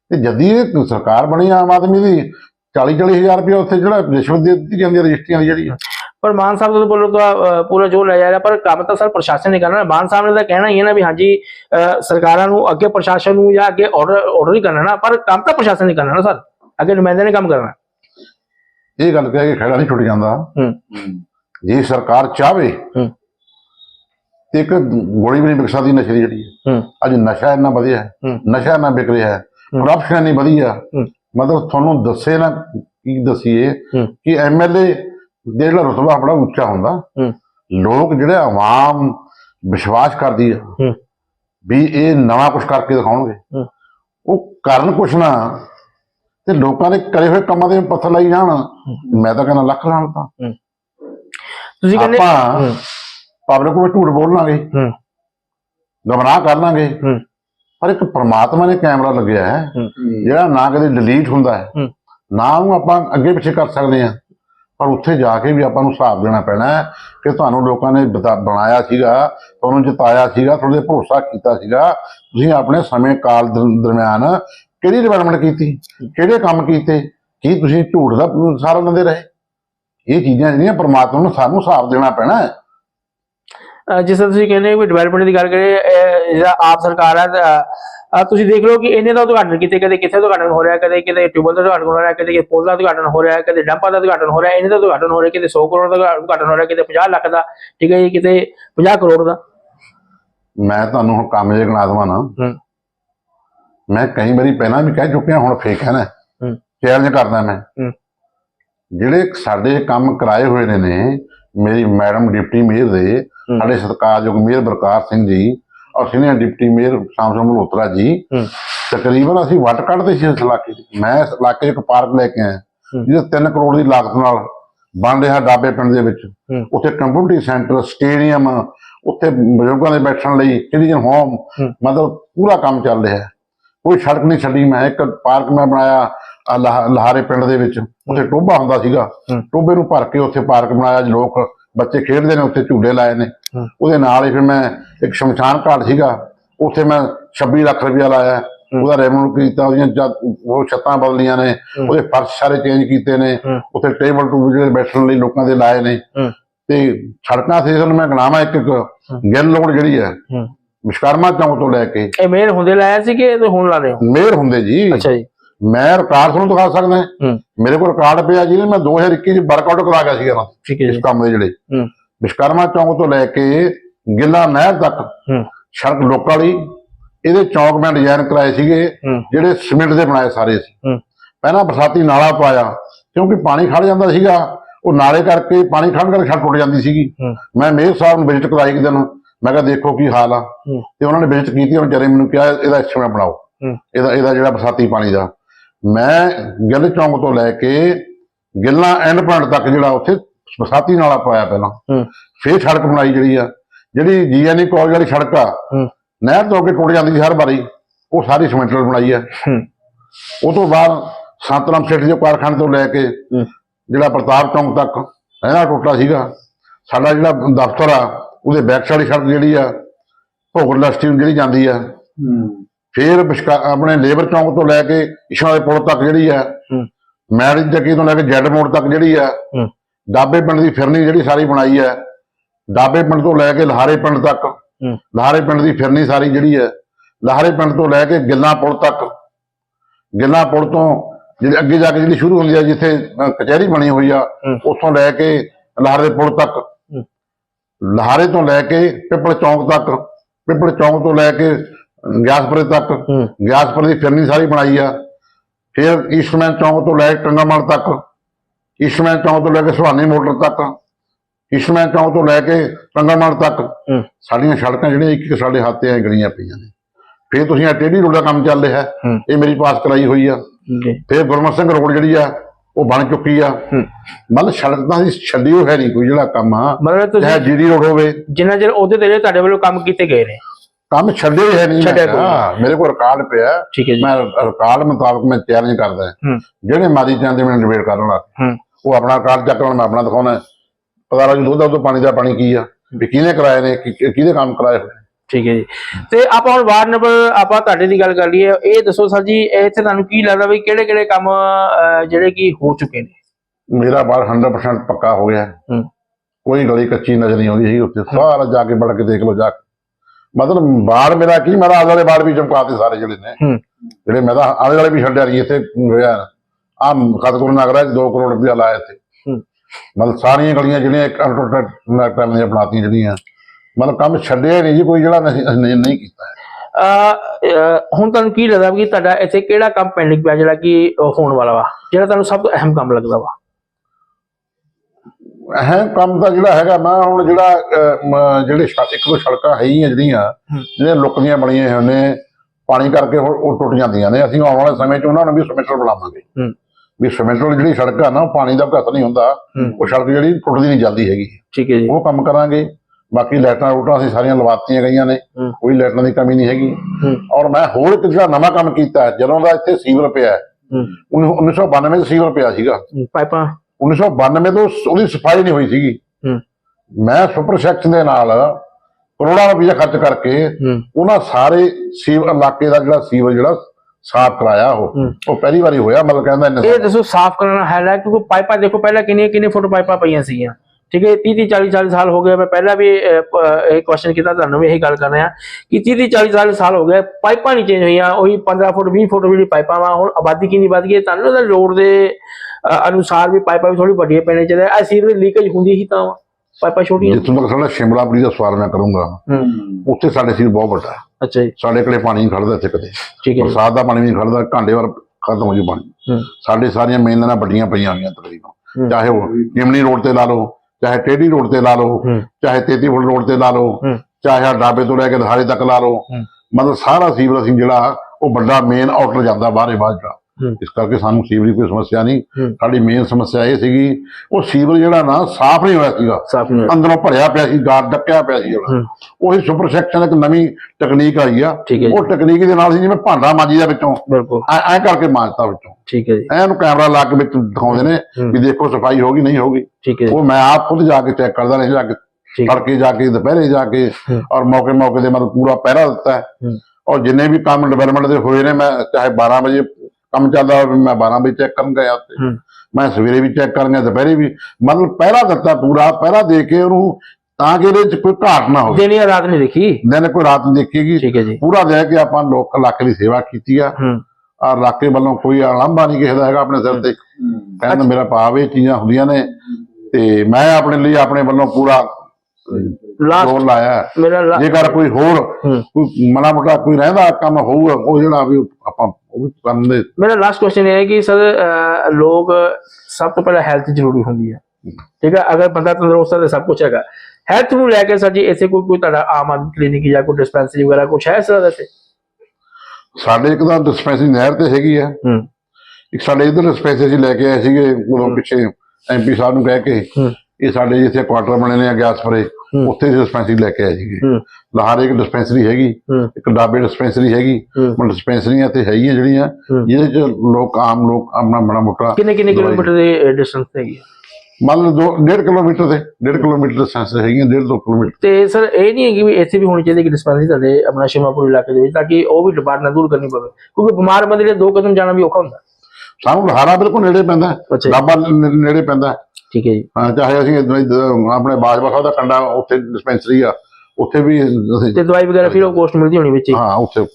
ਤੇ ਜਦ ਇਹ ਸਰਕਾਰ ਬਣੀ ਆਮ ਆਦਮੀ ਦੀ 40 40 ਹਜ਼ਾਰ ਰੁਪਏ ਉੱਥੇ ਜਿਹੜਾ ਰਿਸ਼ਵਤ ਦਿੱਤੀ ਜਾਂਦੀ ਰਜਿਸਟਰੀਆਂ ਦੀ ਜਿਹੜੀ। ਪਰ ਮਾਨ ਸਾਹਿਬ ਦੇ ਵੱਲੋਂ ਤਾਂ ਪੂਰਾ ਜੋਰ ਲਾਇਆ ਜਾ ਰਿਹਾ ਪਰ ਕੰਮ ਤਾਂ ਸਰ ਪ੍ਰਸ਼ਾਸਨ ਨੇ ਕਰਨਾ ਹੈ। ਮਾਨ ਸਾਹਿਬ ਨੇ ਤਾਂ ਕਹਿਣਾ ਹੀ ਹੈ ਨਾ ਵੀ ਹਾਂਜੀ ਸਰਕਾਰਾਂ ਨੂੰ ਅੱਗੇ ਪ੍ਰਸ਼ਾਸਨ ਨੂੰ ਜਾਂ ਅੱਗੇ ਆਰਡਰ ਆਰਡਰ ਹੀ ਕਰਨਾ ਨਾ ਪਰ ਕੰਮ ਤਾਂ ਪ੍ਰਸ਼ਾਸਨ ਨੇ ਕਰਨਾ ਨਾ ਸਰ ਅੱਗੇ ਨੁਮਾਇੰਦੇ ਨੇ ਕੰਮ ਕਰਨਾ ਇਹ ਗੱਲ ਕਹਿ ਕੇ ਖੜਾ ਨਹੀਂ ਛੁੱਟ ਜਾਂਦਾ ਹੂੰ ਜੇ ਸਰਕਾਰ ਚਾਹਵੇ ਹੂੰ ਤੇ ਇੱਕ ਗੋਲੀ ਵੀ ਨਹੀਂ ਵਿਕ ਸਕਦੀ ਨਸ਼ੇ ਦੀ ਜਿਹੜੀ ਹੈ। ਹੂੰ ਅੱਜ ਨਸ਼ਾ ਇੰਨਾ ਵਧਿਆ ਹੈ ਹੂੰ। ਨਸ਼ਾ ਇੰਨਾ ਵਿਕ ਰਿਹਾ ਹੈ ਹੂੰ। ਕਰਪਸ਼ਨ ਇੰਨੀ ਵਧੀ ਆ ਹੂੰ। ਮਤਲਬ ਤੁਹਾਨੂੰ ਦੱਸੇ ਨਾ ਕੀ ਦਸੀਏ ਹੂੰ ਕਿ ਐਮਐਲਏ ਜਿਹੜਾ ਰੁਤਬਾ ਬੜਾ ਉੱਚਾ ਹੁੰਦਾ ਹੂੰ। ਲੋਕ ਜਿਹੜੇ ਆਵਾਮ ਵਿਸ਼ਵਾਸ ਕਰਦੀ ਆ ਹੂੰ। ਵੀ ਇਹ ਨਵਾਂ ਕੁਝ ਕਰਕੇ ਦਿਖਾਉਣਗੇ। ਉਹ ਕਰਨ ਕੁਛ ਨਾ ਤੇ ਲੋਕਾਂ ਦੇ ਕਰੇ ਹੋਏ ਕੰਮਾਂ ਦੇ ਪੱਥਰ ਲਾਈ ਜਾਣ ਮੈਂ ਤਾਂ ਕਹਿੰਦਾ ਲੱਖ ਲਾਣ ਤਾਂ। ਤੁਸੀਂ ਕਹਿੰਦੇ ਆਪਾਂ ਪਬਲਿਕ ਨੂੰ ਝੂਠ ਬੋਲਾਂਗੇ ਹੂੰ। ਗਮਰਾਹ ਕਰ ਲਾਂਗੇ। ਪਰ ਇੱਕ ਪ੍ਰਮਾਤਮਾ ਨੇ ਕੈਮਰਾ ਲੱਗਿਆ ਹੈ। ਜਿਹੜਾ ਨਾ ਕਦੇ ਡਿਲੀਟ ਹੁੰਦਾ ਹੈ। ਨਾ ਉਹਨੂੰ ਆਪਾਂ ਅੱਗੇ ਪਿੱਛੇ ਕਰ ਸਕਦੇ ਹਾਂ। ਪਰ ਉੱਥੇ ਜਾ ਕੇ ਵੀ ਆਪਾਂ ਨੂੰ ਹਿਸਾਬ ਦੇਣਾ ਪੈਣਾ ਹੈ ਕਿ ਤੁਹਾਨੂੰ ਲੋਕਾਂ ਨੇ ਬਣਾਇਆ ਸੀਗਾ, ਤੁਹਾਨੂੰ ਜਿਤਾਇਆ ਸੀਗਾ, ਤੁਹਾਡੇ ਭਰੋਸਾ ਕੀਤਾ ਸੀਗਾ। ਤੁਸੀਂ ਆਪਣੇ ਸਮੇਂ ਕਾਲ ਦਰਮਿਆਨ ਕਿਹੜੀ ਡਿਵੈਲਪਮੈਂਟ ਕੀਤੀ? ਕਿਹੜੇ ਕੰਮ ਕੀਤੇ? ਕੀ ਤੁਸੀਂ ਝੂਠ ਦਾ ਸਾਰਾ ਲੈਂਦੇ ਰਹੇ? ਇਹ ਚੀਜ਼ਾਂ ਜਿਹੜੀਆਂ ਪ੍ਰਮਾਤਮਾ ਨੂੰ ਸਾਨੂੰ ਹਿਸਾਬ ਦੇਣਾ ਪੈਣਾ ਹੈ। ਜਿਸ ਤਰ੍ਹਾਂ ਤੁਸੀਂ ਕਹਿੰਦੇ ਹੋ ਵੀ ਡਿਵੈਲਪਮੈਂਟ ਦੀ ਗੱਲ ਕਰੀਏ ਜਿਹੜਾ ਆਪ ਸਰਕਾਰ ਹੈ ਤੁਸੀਂ ਦੇਖ ਲਓ ਕਿ ਇਹਨੇ ਦਾ ਉਦਘਾਟਨ ਕੀਤੇ ਕਦੇ ਕਿੱਥੇ ਉਦਘਾਟਨ ਹੋ ਰਿਹਾ ਕਦੇ ਕਿਤੇ ਟਿਊਬਲ ਦਾ ਉਦਘਾਟਨ ਹੋ ਰਿਹਾ ਕਦੇ ਪੁੱਲ ਦਾ ਉਦਘਾਟਨ ਹੋ ਰਿਹਾ ਕਦੇ ਡੰਪਾਂ ਦਾ ਉਦਘਾਟਨ ਹੋ ਰਿਹਾ ਇਹਨੇ ਦਾ ਉਦਘਾਟਨ ਹੋ ਰਿਹਾ ਕਿਤੇ 100 ਕਰੋੜ ਦਾ ਉਦਘਾਟਨ ਹੋ ਰਿਹਾ ਕਿਤੇ 50 ਲੱਖ ਦਾ ਠੀਕ ਹੈ ਜੀ ਕਿਤੇ 50 ਕਰੋੜ ਦਾ। ਮੈਂ ਤੁਹਾਨੂੰ ਹੁਣ ਕੰਮ ਜੇ ਗਣਾ ਦੇਵਾਂ ਨਾ। ਮੈਂ ਕਈ ਵਾਰੀ ਪਹਿਲਾਂ ਵੀ ਕਹਿ ਚੁੱਕਿਆ ਹੁਣ ਕਹਿਣਾ ਹੂੰ। ਚੈਲੰਜ ਕਰਦਾ ਮੈਂ? ਜਿਹੜੇ ਸਾਡੇ ਕੰਮ ਕਰਾਏ ਹੋਏ ਨੇ ਨੇ ਮੇਰੀ ਮੈਡਮ ਡਿਪਟੀ ਮੇਅਰ ਦੇ। ਸਾਡੇ ਸਤਿਕਾਰਯੋਗ ਮੇਅਰ ਬਰਕਾਰ ਸਿੰਘ ਜੀ ਔਰ ਸੀਨੀਅਰ ਡਿਪਟੀ ਮੇਅਰ ਸ਼ਾਮ ਸਿੰਘ ਮਲਹੋਤਰਾ ਜੀ ਤਕਰੀਬਨ ਅਸੀਂ ਵੱਟ ਕੱਢਦੇ ਸੀ ਇਸ ਇਲਾਕੇ 'ਚ। ਮੈਂ ਇਸ ਇਲਾਕੇ 'ਚ ਇੱਕ ਪਾਰਕ ਲੈ ਕੇ ਆਇਆ। ਜਿਹਦੇ 3 ਕਰੋੜ ਦੀ ਲਾਗਤ ਨਾਲ ਬਣ ਰਿਹਾ ਡਾਬੇ ਪਿੰਡ ਦੇ ਵਿੱਚ। ਉੱਥੇ ਕੰਪਿਊਟਰ ਸੈਂਟਰ ਸਟੇਡੀਅਮ ਉੱਥੇ ਬਜ਼ੁਰਗਾਂ ਦੇ ਬੈਠਣ ਲਈ ਸਿਟੀਜ਼ਨ ਹੋਮ। ਮਤਲਬ ਪੂਰਾ ਕੰਮ ਚੱਲ ਰਿਹਾ। ਹੈ ਕੋਈ ਸੜਕ ਨਹੀਂ ਛੱਡੀ ਮੈਂ ਇੱਕ ਪਾਰਕ ਮੈਂ ਬਣਾਇਆ ਲਾਹਾਰੇ ਪਿੰਡ ਦੇ ਵਿੱਚ। ਉੱਥੇ ਟੋਭਾ ਹੁੰਦਾ ਸੀਗਾ। ਟੋਭੇ ਨੂੰ ਭਰ ਕੇ ਉੱਥੇ ਪਾਰਕ ਬਣਾਇਆ ਲੋਕ ਬੱਚੇ ਖੇਡਦੇ ਨੇ ਉੱਥੇ ਝੂਲੇ ਲਾਏ ਨੇ। ਉਹਦੇ ਨਾਲ ਹੀ ਫਿਰ ਮੈਂ ਇੱਕ ਸ਼ਮਸ਼ਾਨ ਘਾਟ ਸੀਗਾ ਉੱਥੇ ਮੈਂ 26 ਲੱਖ ਰੁਪਇਆ ਲਾਇਆ। ਉਹਦਾ ਰੈਵਨਿਊ ਕੀਤਾ ਉਹਦੀਆਂ ਜਦ ਉਹ ਛੱਤਾਂ ਬਦਲੀਆਂ ਨੇ। ਉਹਦੇ ਫਰਸ਼ ਸਾਰੇ ਚੇਂਜ ਕੀਤੇ ਨੇ। ਉੱਥੇ ਟੇਬਲ ਟੂ ਜਿਹੜੇ ਬੈਠਣ ਲਈ ਲੋਕਾਂ ਦੇ ਲਾਏ ਨੇ। ਤੇ ਸੜਕਾਂ ਸੀ ਤੁਹਾਨੂੰ ਮੈਂ ਗਣਾਵਾਂ ਇੱਕ ਇੱਕ। ਗਿੱਲ ਰੋਡ ਜਿਹੜੀ ਹੈ ਵਿਸ਼ਕਰਮਾ ਚੌਂਕ ਤੋਂ ਲੈ ਕੇ। ਇਹ ਮੇਰ ਹੁੰਦੇ ਲਾਇਆ ਸੀ ਕਿ ਹੁਣ ਲਾ ਰਹੇ ਹੋ? ਮੇਅਰ ਹੁੰਦੇ ਜੀ। ਅੱਛਾ ਜੀ। ਮੈਂ ਰਿਕਾਰਡ ਤੁਹਾਨੂੰ ਦਿਖਾ ਸਕਦਾ ਹੂੰ। ਮੇਰੇ ਕੋਲ ਰਿਕਾਰਡ ਪਿਆ ਜਿਹਨੇ ਮੈਂ 2021 ਚ ਵਰਕਆਊਟ ਕਰਾ ਗਿਆ ਸੀਗਾ ਨਾ ਇਸ ਜੀ। ਕੰਮ ਦੇ ਜਿਹੜੇ। ਵਿਸ਼ਕਰਮਾ ਚੌਂਕ ਤੋਂ ਲੈ ਕੇ ਗਿੱਲਾ ਨਹਿਰ ਤੱਕ ਸੜਕ ਲੋਕਾਂ ਲਈ ਇਹਦੇ ਚੌਂਕ ਮੈਂ ਡਿਜ਼ਾਈਨ ਕਰਾਏ ਸੀਗੇ ਜਿਹੜੇ ਸਿਮੈਂਟ ਦੇ ਬਣਾਏ ਸਾਰੇ ਸੀ। ਪਹਿਲਾਂ ਬਰਸਾਤੀ ਨਾਲਾ ਪਾਇਆ ਕਿਉਂਕਿ ਪਾਣੀ ਖੜ ਜਾਂਦਾ ਸੀਗਾ ਉਹ ਨਾਲੇ ਕਰਕੇ ਪਾਣੀ ਖੜਨ ਕਰਕੇ ਸੜਕ ਟੁੱਟ ਜਾਂਦੀ ਸੀਗੀ। ਮੈਂ ਮੇਅਰ ਸਾਹਿਬ ਨੂੰ ਵਿਜ਼ਿਟ ਕਰਾਈ ਇੱਕ ਦਿਨ ਮੈਂ ਕਿਹਾ ਦੇਖੋ ਕੀ ਹਾਲ ਆ। ਤੇ ਉਹਨਾਂ ਨੇ ਵਿਜ਼ਿਟ ਕੀਤੀ ਉਹ ਜਰੇ ਮੈਨੂੰ ਕਿਹਾ ਇਹਦਾ ਐਸਟੀਮੇਟ ਬਣਾਓ। ਇਹਦਾ ਇਹਦਾ ਜਿਹੜਾ ਬਰਸਾਤੀ ਪਾਣੀ ਦਾ। ਮੈਂ ਗਿੱਲ ਚੌਂਕ ਤੋਂ ਲੈ ਕੇ ਗਿੱਲਾਂ ਐਂਡ ਪੁਆਇੰਟ ਤੱਕ ਜਿਹੜਾ ਉੱਥੇ ਬਰਸਾਤੀ ਨਾਲਾ ਪਾਇਆ ਪਹਿਲਾਂ ਹੂੰ। ਫੇਰ ਸੜਕ ਬਣਾਈ ਜਿਹੜੀ ਆ। ਜਿਹੜੀ ਜੀਐਨਈ ਕਾਲਜ ਵਾਲੀ ਸੜਕ ਆ ਹੂੰ। ਨਹਿਰ ਤੋਂ ਅੱਗੇ ਟੁੱਟ ਜਾਂਦੀ ਸੀ ਹਰ ਵਾਰੀ ਉਹ ਸਾਰੀ ਸੀਮੈਂਟ ਨਾਲ ਬਣਾਈ ਆ। ਹੂੰ। ਉਹ ਤੋਂ ਬਾਅਦ ਸੰਤਰਾਮ ਸੇਠ ਦੇ ਕਾਰਖਾਨੇ ਤੋਂ ਲੈ ਕੇ ਹੂੰ। ਜਿਹੜਾ ਪ੍ਰਤਾਪ ਚੌਂਕ ਤੱਕ ਇਹਦਾ ਟੁੱਟਾ ਸੀਗਾ। ਸਾਡਾ ਜਿਹੜਾ ਦਫ਼ਤਰ ਆ ਉਹਦੇ ਬੈਕ ਸਾਈਡ ਸੜਕ ਜਿਹੜੀ ਆ ਭੋਗੜ ਇੰਡਸਟਰੀ ਨੂੰ ਜਿਹੜੀ ਜਾਂਦੀ ਆ। ਫਿਰ ਵਿਸ਼ਕਾ- ਆਪਣੇ ਲੇਬਰ ਚੌਂਕ ਤੋਂ ਲੈ ਕੇ ਇਸ਼ਾਂ ਦੇ ਪੁਲ ਤੱਕ ਜਿਹੜੀ ਆ ਹੂੰ। ਮੈਰਿਜ ਚੱਕੀ ਤੋਂ ਲੈ ਕੇ ਜੈਡ ਮੋੜ ਤੱਕ ਜਿਹੜੀ ਆ ਹੂੰ। ਡਾਬੇ ਪਿੰਡ ਦੀ ਫਿਰਨੀ ਜਿਹੜੀ ਸਾਰੀ ਬਣਾਈ ਆ ਡਾਬੇ ਪਿੰਡ ਤੋਂ ਲੈ ਕੇ ਲਹਾਰੇ ਪਿੰਡ ਤੱਕ ਹੂੰ। ਲਹਾਰੇ ਪਿੰਡ ਦੀ ਫਿਰਨੀ ਸਾਰੀ ਜਿਹੜੀ ਹੈ ਲਹਾਰੇ ਪਿੰਡ ਤੋਂ ਲੈ ਕੇ ਗਿੱਲਾਂ ਪੁਲ ਤੱਕ ਗਿੱਲਾਂ ਪੁਲ ਤੋਂ ਜਿਹੜੀ ਅੱਗੇ ਜਾ ਕੇ ਜਿਹੜੀ ਸ਼ੁਰੂ ਹੁੰਦੀ ਆ ਜਿੱਥੇ ਕਚਹਿਰੀ ਬਣੀ ਹੋਈ ਆ ਹੂੰ। ਉੱਥੋਂ ਲੈ ਕੇ ਲਹਾਰੇ ਪੁਲ ਤੱਕ ਹੂੰ। ਲਹਾਰੇ ਤੋਂ ਲੈ ਕੇ ਪਿੱਪਲ ਚੌਂਕ ਤੱਕ ਪਿੱਪਲ ਚੌਂਕ ਤੋਂ ਲੈ ਕੇ ਗਿਆਸਪੁਰੇ ਤੱਕ ਗਿਆਸਪੁਰ ਦੀ ਫਿਰਨੀ ਸਾਰੀ ਬਣਾਈ ਆ। ਫਿਰ ਈਸਟਮੈਨ ਚੌਂਕ ਤੋਂ ਲੈ ਕੇ ਕੰਗਾਮਲ ਤੱਕ ਈਸਟਮੈਨ ਚੌਂਕ ਤੋਂ ਲੈ ਕੇ ਸੁਹਾਨੀ ਮੋਟਰ ਤੱਕ ਈਸਟਮੈਨ ਚੌਂਕ ਤੋਂ ਲੈ ਕੇ ਕੰਗਾਮਲ ਤੱਕ। ਸਾਡੀਆਂ ਸੜਕਾਂ ਜਿਹੜੀਆਂ ਇੱਕ ਇੱਕ ਸਾਡੇ ਹੱਥ ਤੇ ਗਲੀਆਂ ਪਈਆਂ ਨੇ। ਫਿਰ ਤੁਸੀਂ ਆ ਟੇਢੀ ਰੋਡ ਦਾ ਕੰਮ ਚੱਲ ਰਿਹਾ। ਇਹ ਮੇਰੀ ਪਾਸ ਕਰਾਈ ਹੋਈ ਆ। ਫਿਰ ਗੁਰਮਤ ਸਿੰਘ ਰੋਡ ਜਿਹੜੀ ਆ ਉਹ ਬਣ ਚੁੱਕੀ ਆ। ਮਤਲਬ ਸੜਕ ਅਸੀਂ ਛੱਡੀ ਹੋਈ ਹੈ ਨਹੀਂ ਕੋਈ ਜਿਹੜਾ ਕੰਮ ਆ। ਮਤਲਬ ਤੁਸੀਂ ਜੀਡੀ ਰੋਡ ਹੋਵੇ। ਜਿੰਨਾ ਚਿਰ ਉਹਦੇ ਤੇ ਤੁਹਾਡੇ ਵੱਲੋਂ ਕੰਮ ਕੀਤੇ ਗਏ ਨੇ। ਕੰਮ ਛੱਡੇ ਹੈ ਨਹੀਂ ਕਿਹਾ। ਮੇਰੇ ਕੋਲ ਰਿਕਾਰਡ ਪਿਆ। ਠੀਕ ਹੈ ਜੀ। ਮੈਂ ਰਿਕਾਰਡ ਮੁਤਾਬਕ ਮੈਂ ਚੈਲੰਜ ਕਰਦਾ ਹੂੰ। ਜਿਹੜੇ ਮਾਰੀ ਚਾਹੁੰਦੇ ਮੈਨੂੰ ਡਿਬੇਟ ਕਰਨ ਹੂੰ। ਉਹ ਆਪਣਾ ਰਿਕਾਰਡ ਚੱਕ ਲੈਣ ਮੈਂ ਆਪਣਾ ਦਿਖਾਉਣਾ ਪਤਾ ਲੱਗ ਦੁੱਧ ਦਾ ਦੁੱਧ ਪਾਣੀ ਦਾ ਪਾਣੀ ਕੀ ਆ ਵੀ ਕਿਹਨੇ ਕਰਾਏ ਨੇ ਕਿ- ਕਿਹਦੇ ਕੰਮ ਕਰਾਏ ਹੋਏ ਨੇ। ਠੀਕ ਹੈ ਜੀ। ਤੇ ਆਪਾਂ ਹੁਣ ਵਾਰਡ ਨੰਬਰ ਆਪਾਂ ਤੁਹਾਡੇ ਦੀ ਗੱਲ ਕਰ ਲਈਏ। ਇਹ ਦੱਸੋ ਸਰ ਜੀ ਇੱਥੇ ਤੁਹਾਨੂੰ ਕੀ ਲੱਗਦਾ ਵੀ ਕਿਹੜੇ ਕਿਹੜੇ ਕੰਮ ਅਹ, ਜਿਹੜੇ ਕਿ ਹੋ ਚੁੱਕੇ ਨੇ? ਮੇਰਾ ਬਾਰ 100% ਪੱਕਾ ਹੋ ਗਿਆ ਹੈ। ਹੂੰ। ਕੋਈ ਗਲੀ ਕੱਚੀ ਨਜ਼ਰ ਨਹੀਂ ਆਉਂਦੀ ਹੈਗੀ ਉੱਥੇ। ਸਾਰਾ ਜਾ ਕੇ ਵੜ ਕੇ ਦੇਖ ਲਓ ਜਾ ਕੇ। ਮਤਲਬ ਬਾੜ ਮੇਰਾ ਕੀ ਮੇਰਾ ਆਲੇ ਵਾਲੇ ਬਾੜ ਵੀ ਚਮਕਾਤੇ ਸਾਰੇ ਜਿਹੜੇ ਨੇ। ਹੂੰ। ਜਿਹੜੇ ਮੈਂ ਤਾਂ ਆਲੇ ਵਾਲੇ ਵੀ ਛੱਡਿਆ ਨਹੀਂ ਇੱਥੇ ਆ ਸਤਗੁਰੂ ਨਗਰ ਚ 2 ਕਰੋੜ ਰੁਪਇਆ ਲਾਇਆ ਇੱਥੇ। ਮਤਲਬ ਸਾਰੀਆਂ ਗਲੀਆਂ ਜਿਹੜੀਆਂ ਇੱਕ ਅਲਟਰਨੇਟ ਟਾਈਮ ਦੀਆਂ ਬਣਾਤੀਆਂ ਜਿਹੜੀਆਂ ਮਤਲਬ ਕੰਮ ਛੱਡਿਆ ਨਹੀਂ ਜੀ ਕੋਈ ਜਿਹੜਾ ਨਹੀਂ ਕੀਤਾ। ਹੁਣ ਤੁਹਾਨੂੰ ਕੀ ਲੱਗਦਾ ਵੀ ਤੁਹਾਡਾ ਇੱਥੇ ਕਿਹੜਾ ਕੰਮ ਪੈਂਡਿੰਗ ਪਿਆ ਜਿਹੜਾ ਕਿ ਹੋਣ ਵਾਲਾ ਵਾ ਜਿਹੜਾ ਤੁਹਾਨੂੰ ਸਭ ਤੋਂ ਅਹਿਮ ਕੰਮ ਲੱਗਦਾ ਵਾ? ਅਹਿਮ ਕੰਮ ਤਾਂ ਜਿਹੜਾ ਹੈਗਾ ਨਾ ਹੁਣ ਜਿਹੜਾ ਅਹ, ਜਿਹੜੇ ਸੜਕ- ਇੱਕ ਦੋ ਸੜਕਾਂ ਜਿਹੜੀਆਂ ਹੂੰ। ਜਿਹੜੀਆਂ ਲੁਕਦੀਆਂ ਬਣੀਆਂ ਹੋਈਆਂ ਨੇ ਪਾਣੀ ਕਰਕੇ ਉਹ ਉਹ ਟੁੱਟ ਜਾਂਦੀਆਂ ਨੇ ਅਸੀਂ ਆਉਣ ਵਾਲੇ ਸਮੇਂ 'ਚ ਉਹਨਾਂ ਨੂੰ ਵੀ ਸਮਿਟਰ ਬਣਾਵਾਂਗੇ। ਹੂੰ। ਵੀ ਸਮਿਟਰ ਜਿਹੜੀ ਸੜਕ ਆ ਨਾ ਉਹ ਪਾਣੀ ਦਾ ਘੱਟ ਨਹੀਂ ਹੁੰਦਾ ਹੂੰ। ਉਹ ਸੜਕ ਜਿਹੜੀ ਟੁੱਟਦੀ ਨਹੀਂ ਜਲਦੀ ਹੈਗੀ। ਠੀਕ ਹੈ ਜੀ। ਉਹ ਕੰਮ ਕਰਾਂਗੇ ਬਾਕੀ ਲਾਈਟਾਂ ਰੂਟਾਂ ਅਸੀਂ ਸਾਰੀਆਂ ਲਵਾਤੀਆਂ ਗਈਆਂ ਨੇ ਹੂੰ। ਕੋਈ ਲਾਈਟਾਂ ਦੀ ਕਮੀ ਨਹੀਂ ਹੈਗੀ। ਹੂੰ। ਔਰ ਮੈਂ ਹੋਰ ਇੱਕ ਜਿਹੜਾ ਨਵਾਂ ਕੰਮ ਕੀਤਾ ਹੈ, ਜਦੋਂ ਦਾ ਇੱਥੇ ਸੀਵਰ ਪਿਆ ਹੈ, ਹੂੰ। ਉੱਨੀ- 1992 ਚ ਸੀਵਰ ਪਿਆ ਸੀਗਾ। ਪਾਈਪਾਂ 1992 ਤੋਂ ਉਹਦੀ ਸਫ਼ਾਈ ਨਹੀਂ ਹੋਈ ਸੀਗੀ। ਮੈਂ ਸੁਪਰ ਸੈਕਸ਼ਨ ਦੇ ਨਾਲ ਕਰੋੜਾਂ ਰੁਪਏ ਖਰਚ ਕਰਕੇ ਉਹਨਾਂ ਸਾਰੇ ਸੀਵਰ ਇਲਾਕੇ ਦਾ ਜਿਹੜਾ ਸੀਵਰ ਜਿਹੜਾ ਸਾਫ਼ ਕਰਾਇਆ ਉਹ। ਉਹ ਪਹਿਲੀ ਵਾਰੀ ਹੋਇਆ ਮਤਲਬ ਕਹਿੰਦਾ ਇੰਨੇ ਇਹ ਦੱਸੋ ਸਾਫ਼ ਕਰਨਾ ਹੈ ਲੈ ਕਿਉਂਕਿ ਪਾਈਪਾਂ ਦੇਖੋ ਪਹਿਲਾਂ ਕਿੰਨੀਆਂ ਕਿੰਨੇ ਫੁੱਟ ਪਾਈਪਾਂ ਪਈਆਂ ਸੀਗੀਆਂ। ਠੀਕ ਹੈ 30 30 40 40 ਸਾਲ ਹੋ ਗਏ। ਮੈਂ ਪਹਿਲਾਂ ਵੀ ਇਹ ਕੁਐਸਚਨ ਕੀਤਾ ਤੁਹਾਨੂੰ ਵੀ ਇਹੀ ਗੱਲ ਕਰ ਰਿਹਾ ਕਿ 30 30 40 40 ਸਾਲ ਹੋ ਗਏ ਪਾਈਪਾਂ ਨਹੀਂ ਚੇਂਜ ਹੋਈਆਂ। ਉਹੀ 15 ਫੁੱਟ 20 ਫੁੱਟ ਜਿਹੜੀ ਪਾਈਪਾਂ ਵਾ। ਹੁਣ ਆਬਾਦੀ ਕਿੰਨੀ ਵੱਧ ਗਈ ਹੈ, ਤੁਹਾਨੂੰ ਉਹਦਾ ਲੋੜ ਦੇ ਅਨੁਸਾਰ ਵੀ ਪਾਈਪਾਂ ਵੀ ਥੋੜੀ ਵੱਡੀਆਂ ਪੈਣੇ ਚਾਹੀਦੇ ਆ ਸੀਵਰੇਜ ਲੀਕੇਜ ਹੁੰਦੀ ਹੀ ਤਾਂ। ਪਾਈਪਾਂ ਛੋਟੀਆਂ ਜਿੱਥੋਂ ਤੱਕ ਸਾਡਾ ਸ਼ਿਮਲਾ ਪੁਰੀ ਦਾ ਸਵਾਲ ਮੈਂ ਕਰੂੰਗਾ। ਹੂੰ। ਉੱਥੇ ਸਾਡੇ ਸੀਵਰ ਬਹੁਤ ਵੱਡਾ ਅੱਛਾ ਜੀ। ਸਾਡੇ ਕੋਲੇ ਪਾਣੀ ਨਹੀਂ ਖੜਦਾ ਇੱਥੇ ਕਦੇ। ਠੀਕ ਹੈ ਬਰਸਾਤ ਦਾ ਪਾਣੀ ਵੀ ਨਹੀਂ ਖੜਦਾ ਘਾਂਡੇ ਵਾਰ ਖਤਮ ਹੋ ਜੂ ਪਾਣੀ। ਸਾਡੇ ਸਾਰੀਆਂ ਮੇਨ ਲਾਈਨਾਂ ਵੱਡੀਆਂ ਪਈਆਂ ਹੋਈਆਂ ਤਕਰੀਬਨ। ਚਾਹੇ ਉਹ ਨਿਮਣੀ ਰੋਡ ਤੇ ਲਾ ਲਓ ਚਾਹੇ ਟੇਢੀ ਰੋਡ ਤੇ ਲਾ ਲਓ ਹੂੰ। ਚਾਹੇ 33 ਫੁੱਟ ਰੋਡ ਤੇ ਲਾ ਲਓ ਹੂੰ। ਚਾਹੇ ਡਾਬੇ ਤੋਂ ਲੈ ਕੇ ਦਹਾਰੇ ਤੱਕ ਲਾ ਲਓ। ਹੂੰ। ਮਤਲਬ ਸਾਰਾ ਸੀਵਰ ਅਸੀਂ ਜਿਹੜਾ ਉਹ ਵੱਡਾ ਮੇਨ ਆਊਟਰ ਜਾਂਦਾ ਬਾਹਰੇ ਬਾਅਦ ਦਾ ਇਸ ਕਰਕੇ ਸਾਨੂੰ ਸੀਵਰ ਦੀ ਕੋਈ ਸਮੱਸਿਆ ਨਹੀਂ। ਸਾਡੀ ਮੇਨ ਸਮੱਸਿਆ ਇਹ ਸੀਗੀ ਉਹ ਸੀਵਰ ਜਿਹੜਾ ਨਾ ਸਾਫ਼ ਨਹੀਂ ਹੋਇਆ ਸੀਗਾ। ਨਹੀਂ। ਅੰਦਰੋਂ ਭਰਿਆ ਪਿਆ ਸੀ ਗਾਰ ਡੱਕਿਆ ਪਿਆ ਸੀ ਜਿਹੜਾ ਉਹੀ ਸੁਪਰ ਸੈਕਸ਼ਨ ਇੱਕ ਨਵੀਂ ਟੈਕਨੀਕ ਆਈ ਆ। ਉਹ ਟੈਕਨੀਕ ਦੇ ਨਾਲ ਸੀ ਜਿਵੇਂ ਭਾਂਡਾ ਮਾਜੀ ਦਾ ਵਿੱਚੋਂ। ਐ ਕਰਕੇ ਮਾਂਜਤਾ ਵਿੱਚੋਂ। ਠੀਕ ਹੈ ਜੀ। ਐ ਨੂੰ ਕੈਮਰਾ ਲਾ ਕੇ ਵਿੱਚ ਦਿਖਾਉਂਦੇ ਨੇ। ਵੀ ਦੇਖੋ ਸਫ਼ਾਈ ਹੋ ਗਈ ਨਹੀਂ ਹੋ ਗਈ। ਉਹ ਮੈਂ ਆਪ ਖੁਦ ਜਾ ਕੇ ਚੈੱਕ ਕਰਦਾ ਰਿਹਾ ਜਾ ਕੇ ਤੜਕੇ ਜਾ ਕੇ ਦੁਪਹਿਰੇ ਜਾ ਕੇ। ਔਰ ਮੌਕੇ ਮੌਕੇ ਤੇ ਮਤਲਬ ਪੂਰਾ ਪਹਿਰਾ ਦਿੱਤਾ। ਹੂੰ। ਔਰ ਜਿੰਨੇ ਵੀ ਕੰਮ ਡਿਵੈਲਪਮੈਂਟ ਦੇ ਹੋਏ ਨੇ ਮੈਂ ਚਾਹੇ 12 ਵਜੇ ਕੰਮ ਚੱਲਦਾ ਹੋਵੇ ਮੈਂ 12 ਵਜੇ ਚੈੱਕ ਕਰਨ ਗਿਆ ਉੱਥੇ। ਹੂੰ। ਮੈਂ ਸਵੇਰੇ ਵੀ ਚੈੱਕ ਕਰਨ ਗਿਆ ਦੁਪਹਿਰੇ ਵੀ। ਮਤਲਬ ਪਹਿਰਾ ਦਿੱਤਾ ਪੂਰਾ ਪਹਿਰਾ ਦੇ ਕੇ ਉਹਨੂੰ ਤਾਂ ਕਿ ਇਹਦੇ ਚ ਕੋਈ ਘਾਟ ਨਾ ਹੋਵੇ। ਦਿਨ ਰਾਤ ਨਹੀਂ ਦੇਖੀ? ਦਿਨ ਕੋਈ ਰਾਤ ਨਹੀਂ ਦੇਖੇਗੀ। ਪੂਰਾ ਦੇ ਕੇ ਆਪਾਂ ਲੋਕ ਇਲਾਕੇ ਦੀ ਸੇਵਾ ਕੀਤੀ ਆ। ਔਰ ਇਲਾਕੇ ਵੱਲੋਂ ਕੋਈ ਆਲੰਬਾ ਨਹੀਂ ਕਿਸੇ ਦਾ ਹੈਗਾ ਆਪਣੇ ਸਿਰ ਤੇ। ਕਹਿੰਦਾ ਮੇਰਾ ਇਹ ਚੀਜ਼ਾਂ ਹੁੰਦੀਆਂ ਨੇ। ਤੇ ਮੈਂ ਆਪਣੇ ਲਈ ਆਪਣੇ ਵੱਲੋਂ ਪੂਰਾ ਲਾਸਟ ਜ਼ੋਰ ਲਾਇਆ। ਹੈ। ਮੇਰਾ ਲਾ- ਜੇਕਰ ਕੋਈ ਹੋਰ ਹੂੰ। ਕੋਈ ਮਾੜਾ ਮੋਟਾ ਕੋਈ ਰਹਿੰਦਾ ਕੰਮ ਹੋਊਗਾ ਉਹ ਜਿਹੜਾ ਵੀ ਆਪਾਂ ਉਹ ਵੀ ਕਰਨ ਦੇ। ਮੇਰਾ ਲਾਸਟ ਕੁਐਸਚਨ ਇਹ ਹੈ ਕਿ ਸਰ ਲੋਕ ਸਭ ਤੋਂ ਪਹਿਲਾਂ ਹੈਲਥ ਜ਼ਰੂਰੀ ਹੁੰਦੀ ਹੈ। ਠੀਕ ਹੈ? ਅਗਰ ਬੰਦਾ ਤੰਦਰੁਸਤ ਹੈ ਤਾਂ ਸਭ ਕੁਝ ਹੈਗਾ। ਹੈਲਥ ਨੂੰ ਲੈ ਕੇ ਸਰ ਜੀ ਇੱਥੇ ਕੋਈ ਕੋਈ ਤੁਹਾਡਾ ਆਮ ਆਦਮੀ ਕਲੀਨਿਕ ਜਾਂ ਕੋਈ ਡਿਸਪੈਂਸਰੀ ਵਗੈਰਾ ਕੁਝ ਹੈ ਸਰ ਇੱਥੇ? ਸਾਡੇ ਇੱਕ ਤਾਂ ਡਿਸਪੈਂਸਰੀ ਨਹਿਰ ਤੇ ਹੈਗੀ ਆ ਹੂੰ। ਇੱਕ ਸਾਡੇ ਇਧਰ ਡਿਸਪੈਂਸਰੀ ਲੈ ਕੇ ਆਏ ਸੀਗੇ ਉਦੋਂ ਪਿੱਛੇ ਐਮਪੀ ਸਾਹਿਬ ਨੂੰ ਕਹਿ ਕੇ। ਹੂੰ। ਇਹ ਸਾਡੇ ਜਿੱਥੇ ਕੁਆਟਰ ਬਣੇ ਨੇ ਗਿਆਸਪੁਰੇ ਹੂੰ। ਉੱਥੇ ਡਿਸਪੈਂਸਰੀ ਲੈ ਕੇ ਆਏ ਸੀਗੇ। ਲਾਹੌਰ ਇੱਕ ਡਿਸਪੈਂਸਰੀ ਹੈਗੀ ਇੱਕ ਡਾਬੇ ਡਿਸਪੈਂਸਰੀ ਹੈਗੀ ਮਤਲਬ ਡਿਸਪੈਂਸਰੀਆਂ ਤੇ ਹੈਗੀਆਂ ਜਿਹੜੀਆਂ। ਜਿਹਦੇ ਚ ਲੋਕ ਆਮ ਲੋਕ ਆਪਣਾ ਮਾੜਾ ਮੋਟਾ ਕਿੰਨੇ ਕਿੰਨੇ ਕਿਲੋਮੀਟਰ ਦੀ ਡਿਸਟੈਂਸ ਹੈਗੀ ਹੈ? ਮੰਨ ਲਓ ਦੋ 1.5 ਕਿਲੋਮੀਟਰ ਤੇ 1.5 ਕਿਲੋਮੀਟਰ ਡਿਸਟੈਂਸ ਹੈਗੀਆਂ 1.5 2 ਕਿਲੋਮੀਟਰ। ਤੇ ਸਰ ਇਹ ਨਹੀਂ ਹੈ ਕਿ ਵੀ ਇੱਥੇ ਵੀ ਹੋਣੀ ਚਾਹੀਦੀ ਕਿ ਡਿਸਪੈਂਸਰੀ ਤੁਹਾਡੇ ਆਪਣਾ ਸ਼ਿਮਾਪੁਰ ਇਲਾਕੇ ਦੇ ਵਿੱਚ ਤਾਂ ਕਿ ਉਹ ਵੀ ਡਿਪਾਰਟ ਨਾ ਦੂਰ ਕਰਨੀ ਪਵੇ। ਕਿਉਂਕਿ ਬਿਮਾਰ ਬੰਦੇ ਲਈ ਦੋ ਕਦਮ ਜਾਣਾ ਵੀ ਔਖਾ ਹੁੰਦਾ। ਸਾਨੂੰ ਲਹਾਰਾ ਬਿਲਕੁਲ ਨੇੜੇ ਪੈਂਦਾ ਡਾਬਾ ਨੇੜੇ ਪੈਂਦਾ। ਠੀਕ ਹੈ ਜੀ। ਹਾਂ, ਚਾਹੇ ਅਸੀਂ ਇੱਧਰ ਆਪਣੇ ਬਾਜਵਾ ਸਾਹਿਬ ਦਾ ਕੰਡਾ ਉੱਥੇ ਡਿਸਪੈਂਸਰੀ ਆ ਉੱਥੇ ਵੀ ਅਸੀਂ ਤੇ ਦਵਾਈ ਵਗੈਰਾ ਫਿਰ ਉਹ ਕੋਸਟ ਮਿਲਦੀ ਹੋਣੀ ਵਿੱਚ ਹੀ? ਹਾਂ ਉੱਥੇ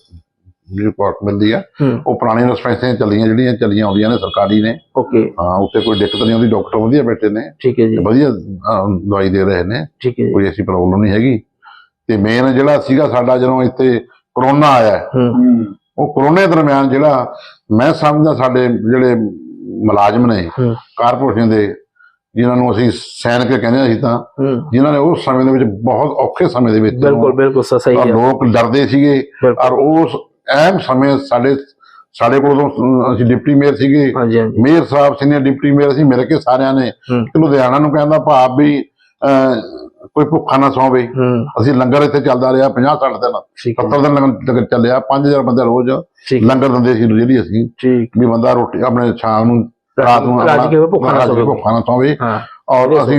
ਰਿਪੋਰਟ ਮਿਲਦੀ ਆ। ਹੂੰ। ਉਹ ਪੁਰਾਣੀਆਂ ਡਿਸਪੈਂਸਰੀਆਂ ਚੱਲੀਆਂ ਜਿਹੜੀਆਂ ਚੱਲੀਆਂ ਆਉਂਦੀਆਂ ਨੇ ਸਰਕਾਰੀ ਨੇ। ਓਕੇ। ਹਾਂ ਉੱਥੇ ਕੋਈ ਦਿੱਕਤ ਨਹੀਂ ਆਉਂਦੀ ਡਾਕਟਰ ਵਧੀਆ ਬੈਠੇ ਨੇ। ਠੀਕ ਹੈ ਜੀ। ਵਧੀਆ ਅਹ, ਦਵਾਈ ਦੇ ਰਹੇ ਨੇ। ਠੀਕ ਹੈ ਜੀ। ਕੋਈ ਐਸੀ ਪ੍ਰੋਬਲਮ ਨਹੀਂ ਹੈਗੀ। ਤੇ ਮੇਨ ਜਿਹੜਾ ਸੀਗਾ ਸਾਡਾ ਜਦੋਂ ਇੱਥੇ ਕਰੋਨਾ ਆਇਆ ਹੂੰ। ਉਹ ਕਰੋਨੇ ਦਰਮਿਆਨ ਜਿਹੜਾ ਮੈਂ ਸਮਝਦਾ ਸਾਡੇ ਜਿਹੜੇ ਮੁਲਾਜ਼ਮ ਨੇ ਹੂੰ। ਕਾਰਪੋਰੇਸ਼ਨ ਦੇ ਜਿਨ੍ਹਾਂ ਨੂੰ ਅਸੀਂ ਸੈਨਿਕ ਕਹਿੰਦੇ ਸੀ ਤਾਂ ਜਿਨ੍ਹਾਂ ਨੇ ਉਸ ਸਮੇਂ ਦੇ ਵਿੱਚ ਬਹੁਤ ਔਖੇ ਸਮੇਂ ਦੇ ਵਿੱਚ ਬਿਲਕੁਲ ਬਿਲਕੁਲ ਸਹੀ ਹੈ ਲੋਕ ਡਰਦੇ ਸੀਗੇ ਔਰ ਉਸ ਅਹਿਮ ਸਮੇਂ ਸਾਡੇ ਸਾਡੇ ਕੋਲ ਅਸੀਂ ਡਿਪਟੀ ਮੇਅਰ ਸੀਗੇ। ਮੇਅਰ ਸਾਹਿਬ ਸੀਨੀਅਰ ਡਿਪਟੀ ਮੇਅਰ ਅਸੀਂ ਮਿਲ ਕੇ ਸਾਰਿਆਂ ਨੇ ਲੁਧਿਆਣਾ ਨੂੰ ਕਹਿੰਦਾ ਭਾਵ ਵੀ ਕੋਈ ਭੁੱਖਾ ਨਾ ਸੌਵੇ। ਅਸੀਂ ਲੰਗਰ ਇੱਥੇ ਚੱਲਦਾ ਰਿਹਾ 50 60 ਦਿਨ ਠੀਕ ਹੈ। 70 ਦਿਨ ਲੰਗਰ ਚੱਲਿਆ 5000 ਬੰਦਾ ਰੋਜ਼ ਲੰਗਰ ਦਿੰਦੇ ਸੀ ਜਿਹੜੀ ਅਸੀਂ ਵੀ ਬੰਦਾ ਰੋਟੀ ਆਪਣੇ ਸ਼ਾਮ ਨੂੰ ਰਾਤ ਨੂੰ ਰਾਤ ਕੇ ਭੁੱਖਾ ਨਾ ਰਾਤ ਨੂੰ ਸੋਵੇ। ਭੁੱਖਾ ਨਾ ਸੌਵੇ ਹਾਂ ਔਰ ਅਸੀਂ